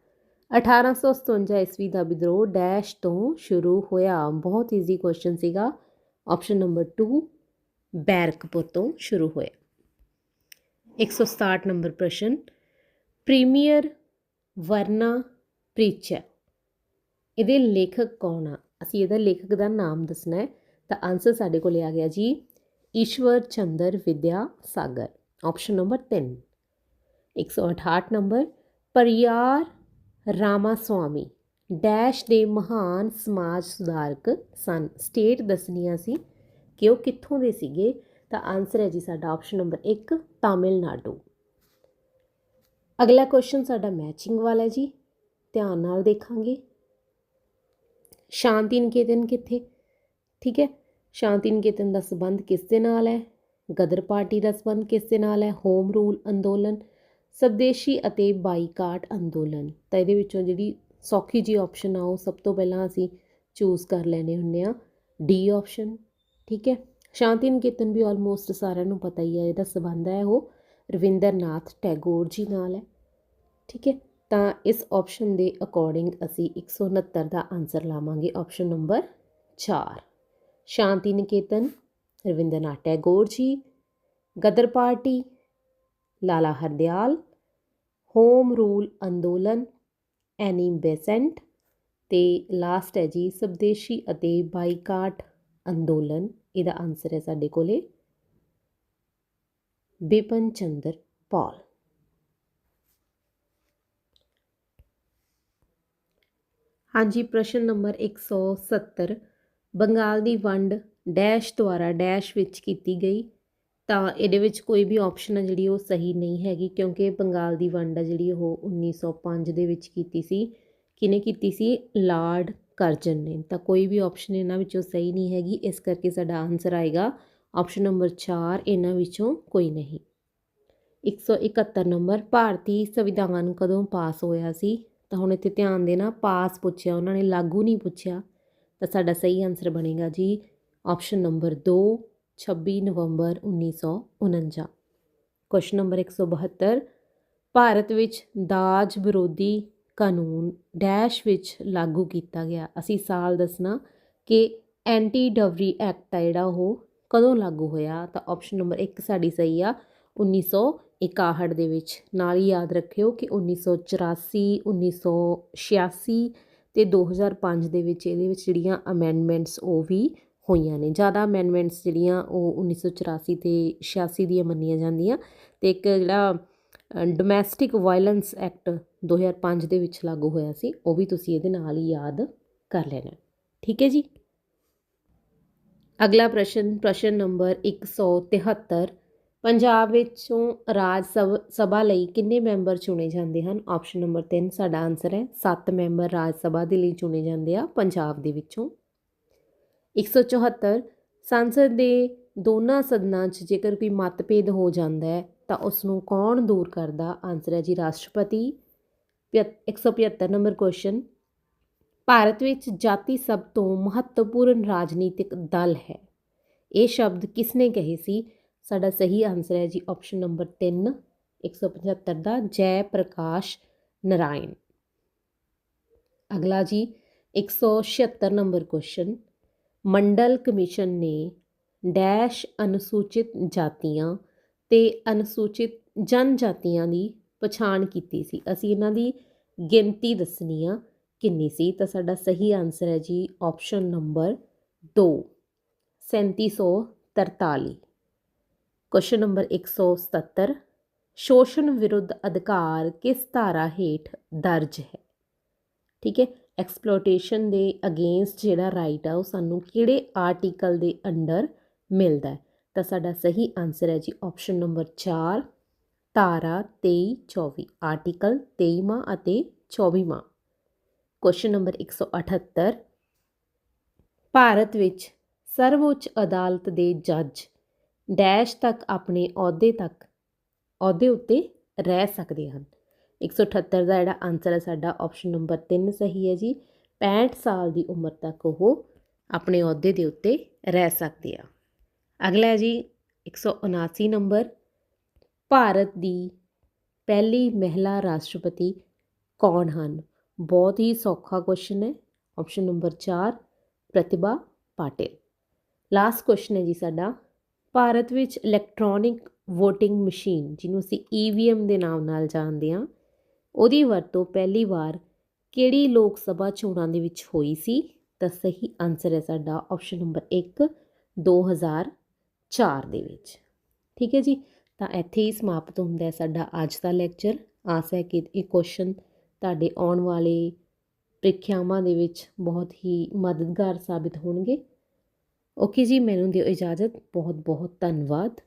1857 ਈਸਵੀ ਦਾ ਵਿਦਰੋਹ ਡੈਸ਼ ਤੋਂ ਸ਼ੁਰੂ ਹੋਇਆ। ਬਹੁਤ ਈਜ਼ੀ ਕੁਐਸਚਨ ਸੀਗਾ। ਆਪਸ਼ਨ ਨੰਬਰ 2 ਬੈਰਕਪੁਰ ਤੋਂ ਸ਼ੁਰੂ ਹੋਇਆ। 167 ਨੰਬਰ ਪ੍ਰਸ਼ਨ। ਪ੍ਰੀਮੀਅਰ ਵਰਨਾ ਪ੍ਰੀਚਰ ਇਹਦੇ ਲੇਖਕ ਕੌਣ ਆ? ਅਸੀਂ ਇਹਦਾ ਲੇਖਕ ਦਾ ਨਾਮ ਦੱਸਣਾ ਹੈ। ਤਾਂ ਆਨਸਰ ਸਾਡੇ ਕੋਲ ਆ ਗਿਆ ਜੀ। Ishwar Chandra Vidyasagar. Option number 3 168 number Periyar Ramasamy. Dash ਦੇ ਮਹਾਨ ਸਮਾਜ ਸੁਧਾਰਕ ਸਨ। ਸਟੇਟ ਦੱਸਣੀਆਂ ਸੀ ਕਿ ਉਹ ਕਿੱਥੋਂ ਦੇ ਸੀਗੇ। ਤਾਂ ਆਨਸਰ ਹੈ ਜੀ ਸਾਡਾ ਆਪਸ਼ਨ ਨੰਬਰ 1 ਤਾਮਿਲਨਾਡੂ। ਅਗਲਾ ਕੁਐਸਚਨ ਸਾਡਾ ਮੈਚਿੰਗ ਵਾਲਾ ਜੀ। ਧਿਆਨ ਨਾਲ ਦੇਖਾਂਗੇ। ਸ਼ਾਂਤੀ ਨਿਕੇਤਨ ਕਿੱਥੇ? ਠੀਕ ਹੈ। ਸ਼ਾਂਤੀ ਨਿਕੇਤਨ ਦਾ ਸਬੰਧ ਕਿਸ ਦੇ ਨਾਲ ਹੈ? ਗਦਰ ਪਾਰਟੀ ਦਾ ਸਬੰਧ ਕਿਸ ਦੇ ਨਾਲ ਹੈ? ਹੋਮ ਰੂਲ ਅੰਦੋਲਨ, ਸਵਦੇਸ਼ੀ ਅਤੇ ਬਾਈਕਾਟ ਅੰਦੋਲਨ। ਤਾਂ ਇਹਦੇ ਵਿੱਚੋਂ ਜਿਹੜੀ ਸੌਖੀ ਜੀ ਆਪਸ਼ਨ ਆ, ਉਹ ਸਭ ਤੋਂ ਪਹਿਲਾਂ ਅਸੀਂ ਚੂਜ਼ ਕਰ ਲੈਣੇ ਹੁੰਨੇ ਆ ਡੀ ਆਪਸ਼ਨ ਠੀਕ ਹੈ? ਸ਼ਾਂਤੀ ਨਿਕੇਤਨ ਵੀ ਆਲਮੋਸਟ ਸਾਰਿਆਂ ਨੂੰ ਪਤਾ ਹੀ ਹੈ, ਇਹਦਾ ਸਬੰਧ ਹੈ ਉਹ ਰਵਿੰਦਰਨਾਥ ਟੈਗੋਰ ਜੀ ਨਾਲ ਹੈ, ਠੀਕ ਹੈ? ਤਾਂ ਇਸ ਆਪਸ਼ਨ ਦੇ ਅਕੋਰਡਿੰਗ ਅਸੀਂ 169 ਦਾ ਆਨਸਰ ਲਾਵਾਂਗੇ option number 4 Shantiniketan, Rabindranath Tagore ji, Ghadar party, Lala Hardayal, home rule ਅੰਦੋਲਨ, ਐਨੀ ਬੇਸੈਂਟ ਤੇ ਲਾਸਟ ਹੈ ਜੀ ਸਵਦੇਸ਼ੀ ਅਤੇ ਬਾਈਕਾਟ ਅੰਦੋਲਨ। ਇਹਦਾ ਆਨਸਰ ਹੈ ਸਾਡੇ ਕੋਲੇ ਬਿਪਨ ਚੰਦਰ ਪਾਲ। ਹਾਂਜੀ, ਪ੍ਰਸ਼ਨ ਨੰਬਰ 170 ਬੰਗਾਲ ਦੀ ਵੰਡ ਡੈਸ਼ ਦੁਆਰਾ ਡੈਸ਼ ਵਿੱਚ ਕੀਤੀ ਗਈ, ਤਾਂ ਇਹਦੇ ਵਿੱਚ ਕੋਈ ਵੀ ਆਪਸ਼ਨ ਆ ਜਿਹੜੀ ਉਹ ਸਹੀ ਨਹੀਂ ਹੈਗੀ, ਕਿਉਂਕਿ ਬੰਗਾਲ ਦੀ ਵੰਡ ਆ ਜਿਹੜੀ ਉਹ 1905 ਦੇ ਵਿੱਚ ਕੀਤੀ ਸੀ। ਕਿਨੇ ਕੀਤੀ ਸੀ? ਲਾਰਡ ਕਰਜਨ ਨੇ। ਤਾਂ ਕੋਈ ਵੀ ਆਪਸ਼ਨ ਇਹਨਾਂ ਵਿੱਚੋਂ ਸਹੀ ਨਹੀਂ ਹੈਗੀ, ਇਸ ਕਰਕੇ ਸਾਡਾ ਆਨਸਰ ਆਏਗਾ ਆਪਸ਼ਨ ਨੰਬਰ 4 ਇਹਨਾਂ ਵਿੱਚੋਂ ਕੋਈ ਨਹੀਂ। 171 ਨੰਬਰ ਭਾਰਤੀ ਸੰਵਿਧਾਨ ਕਦੋਂ ਪਾਸ ਹੋਇਆ ਸੀ? ਤਾਂ ਹੁਣ ਇੱਥੇ ਧਿਆਨ ਦੇਣਾ, ਪਾਸ ਪੁੱਛਿਆ, ਉਹਨਾਂ ਨੇ ਲਾਗੂ ਨਹੀਂ ਪੁੱਛਿਆ। ਤਾਂ ਸਾਡਾ ਸਹੀ ਆਨਸਰ ਬਣੇਗਾ ਜੀ ਆਪਸ਼ਨ ਨੰਬਰ 2 26 ਨਵੰਬਰ 1949 ਕੁਐਸਚਨ ਨੰਬਰ 172 ਭਾਰਤ ਵਿੱਚ ਦਾਜ ਵਿਰੋਧੀ ਕਾਨੂੰਨ ਡੈਸ਼ ਵਿੱਚ ਲਾਗੂ ਕੀਤਾ ਗਿਆ। ਅਸੀਂ ਸਾਲ ਦੱਸਣਾ ਕਿ ਐਂਟੀ ਡਵਰੀ ਐਕਟ ਆ ਜਿਹੜਾ ਉਹ ਕਦੋਂ ਲਾਗੂ ਹੋਇਆ? ਤਾਂ ਆਪਸ਼ਨ ਨੰਬਰ 1 ਸਾਡੀ ਸਹੀ ਆ 1961 ਦੇ ਵਿੱਚ। ਨਾਲ ਹੀ ਯਾਦ ਰੱਖਿਓ ਕਿ 1984 1986 ਅਤੇ ਦੋ ਹਜ਼ਾਰ ਪੰਜ ਦੇ ਵਿੱਚ ਇਹਦੇ ਵਿੱਚ ਜਿਹੜੀਆਂ ਅਮੈਂਡਮੈਂਟਸ ਉਹ ਵੀ ਹੋਈਆਂ ਨੇ। ਜ਼ਿਆਦਾ ਅਮੈਂਡਮੈਂਟਸ ਜਿਹੜੀਆਂ ਉਹ ਉੱਨੀ ਸੌ ਚੁਰਾਸੀ ਅਤੇ ਛਿਆਸੀ ਦੀਆਂ ਮੰਨੀਆਂ ਜਾਂਦੀਆਂ ਅਤੇ ਇੱਕ ਜਿਹੜਾ ਡੋਮੈਸਟਿਕ ਵਾਇਲੈਂਸ ਐਕਟ 2005 ਦੇ ਵਿੱਚ ਲਾਗੂ ਹੋਇਆ ਸੀ, ਉਹ ਵੀ ਤੁਸੀਂ ਇਹਦੇ ਨਾਲ ਹੀ ਯਾਦ ਕਰ ਲੈਣਾ। ਠੀਕ ਹੈ ਜੀ? ਅਗਲਾ ਪ੍ਰਸ਼ਨ ਪ੍ਰਸ਼ਨ ਨੰਬਰ 173 ਪੰਜਾਬ ਵਿੱਚੋਂ ਰਾਜ ਸਭ ਸਭਾ ਲਈ ਕਿੰਨੇ ਮੈਂਬਰ ਚੁਣੇ ਜਾਂਦੇ ਹਨ? ਆਪਸ਼ਨ ਨੰਬਰ 3 ਸਾਡਾ ਆਨਸਰ ਹੈ 7 ਮੈਂਬਰ ਰਾਜ ਸਭਾ ਦੇ ਲਈ ਚੁਣੇ ਜਾਂਦੇ ਆ ਪੰਜਾਬ ਦੇ ਵਿੱਚੋਂ। 174 ਸੰਸਦ ਦੇ ਦੋਨਾਂ ਸਦਨਾਂ 'ਚ ਜੇਕਰ ਕੋਈ ਮਤਭੇਦ ਹੋ ਜਾਂਦਾ ਹੈ, ਤਾਂ ਉਸ ਨੂੰ ਕੌਣ ਦੂਰ ਕਰਦਾ? ਆਨਸਰ ਹੈ ਜੀ ਰਾਸ਼ਟਰਪਤੀ। 175 ਨੰਬਰ ਕੁਐਸਚਨ ਭਾਰਤ ਵਿੱਚ ਜਾਤੀ ਸਭ ਤੋਂ ਮਹੱਤਵਪੂਰਨ ਰਾਜਨੀਤਿਕ ਦਲ ਹੈ। ਇਹ ਸ਼ਬਦ ਕਿਸ ਨੇ ਕਹੇ ਸੀ? ਸਾਡਾ ਸਹੀ ਆਨਸਰ ਹੈ ਜੀ ਆਪਸ਼ਨ ਨੰਬਰ 3 175 ਦਾ ਜੈ ਪ੍ਰਕਾਸ਼ ਨਰਾਇਣ। ਅਗਲਾ ਜੀ 176 ਨੰਬਰ ਕੁਐਸਚਨ ਮੰਡਲ ਕਮਿਸ਼ਨ ਨੇ ਡੈਸ਼ ਅਨੁਸੂਚਿਤ ਜਾਤੀਆਂ ਤੇ ਅਨੁਸੂਚਿਤ ਜਨਜਾਤੀਆਂ ਦੀ ਪਛਾਣ ਕੀਤੀ ਸੀ। ਅਸੀਂ ਇਹਨਾਂ ਦੀ ਗਿਣਤੀ ਦੱਸਣੀ ਆ, ਕਿੰਨੀ ਸੀ? ਤਾਂ ਸਾਡਾ ਸਹੀ ਆਨਸਰ ਹੈ ਜੀ ਆਪਸ਼ਨ ਨੰਬਰ 2 3743 ਕੁਐਸਚਨ ਨੰਬਰ 177 ਸ਼ੋਸ਼ਣ ਵਿਰੁੱਧ ਅਧਿਕਾਰ ਕਿਸ ਧਾਰਾ ਹੇਠ ਦਰਜ ਹੈ? ਠੀਕ ਹੈ ਐਕਸਪਲੋਇਟੇਸ਼ਨ ਦੇ ਅਗੇਂਸਟ ਜਿਹੜਾ ਰਾਈਟ ਆ, ਉਹ ਸਾਨੂੰ ਕਿਹੜੇ ਆਰਟੀਕਲ ਦੇ ਅੰਡਰ ਮਿਲਦਾ ਹੈ? ਤਾਂ ਸਾਡਾ ਸਹੀ ਆਨਸਰ ਹੈ ਜੀ ਆਪਸ਼ਨ ਨੰਬਰ 4 ਧਾਰਾ 23 24 ਆਰਟੀਕਲ 23ਵਾਂ ਅਤੇ 24ਵਾਂ ਕੁਐਸਚਨ ਨੰਬਰ 178 ਭਾਰਤ ਵਿੱਚ ਸਰਵਉੱਚ ਅਦਾਲਤ ਦੇ ਜੱਜ ਡੈਸ਼ ਤੱਕ ਆਪਣੇ ਅਹੁਦੇ ਤੱਕ, ਅਹੁਦੇ ਉੱਤੇ ਰਹਿ ਸਕਦੇ ਹਨ। 178 ਦਾ ਜਿਹੜਾ ਆਨਸਰ ਹੈ, ਸਾਡਾ ਆਪਸ਼ਨ ਨੰਬਰ 3 ਸਹੀ ਹੈ ਜੀ। 65 ਸਾਲ ਦੀ ਉਮਰ ਤੱਕ ਉਹ ਆਪਣੇ ਅਹੁਦੇ ਦੇ ਉੱਤੇ ਰਹਿ ਸਕਦੇ ਆ। ਅਗਲਾ ਹੈ ਜੀ 179 ਨੰਬਰ ਭਾਰਤ ਦੀ ਪਹਿਲੀ ਮਹਿਲਾ ਰਾਸ਼ਟਰਪਤੀ ਕੌਣ ਹਨ? ਬਹੁਤ ਹੀ ਸੌਖਾ ਕੁਐਸਚਨ ਹੈ। Option number 4 Pratibha Patil. Last question ਹੈ ਜੀ ਸਾਡਾ। ਭਾਰਤ ਵਿੱਚ ਇਲੈਕਟ੍ਰੋਨਿਕ ਵੋਟਿੰਗ ਮਸ਼ੀਨ ਜਿਹਨੂੰ ਅਸੀਂ EVM ਦੇ ਨਾਮ ਨਾਲ ਜਾਣਦੇ ਹਾਂ, ਉਹਦੀ ਵਰਤੋਂ ਪਹਿਲੀ ਵਾਰ ਕਿਹੜੀ ਲੋਕ ਸਭਾ ਚੋਣਾਂ ਦੇ ਵਿੱਚ ਹੋਈ ਸੀ? ਤਾਂ ਸਹੀ ਆਨਸਰ ਹੈ ਸਾਡਾ ਆਪਸ਼ਨ ਨੰਬਰ 1 2004 ਦੇ ਵਿੱਚ। ਠੀਕ ਹੈ ਜੀ? ਤਾਂ ਇੱਥੇ ਹੀ ਸਮਾਪਤ ਹੁੰਦਾ ਹੈ ਸਾਡਾ ਅੱਜ ਦਾ ਲੈਕਚਰ ਆਸ ਹੈ ਕਿ ਇਹ ਕੁਐਸਚਨ ਤੁਹਾਡੇ ਆਉਣ ਵਾਲੇ ਪ੍ਰੀਖਿਆਵਾਂ ਦੇ ਵਿੱਚ ਬਹੁਤ ਹੀ ਮਦਦਗਾਰ ਸਾਬਿਤ ਹੋਣਗੇ। ਓਕੇ ਜੀ ਮੈਨੂੰ ਦਿਓ ਇਜਾਜ਼ਤ। ਬਹੁਤ ਬਹੁਤ ਧੰਨਵਾਦ।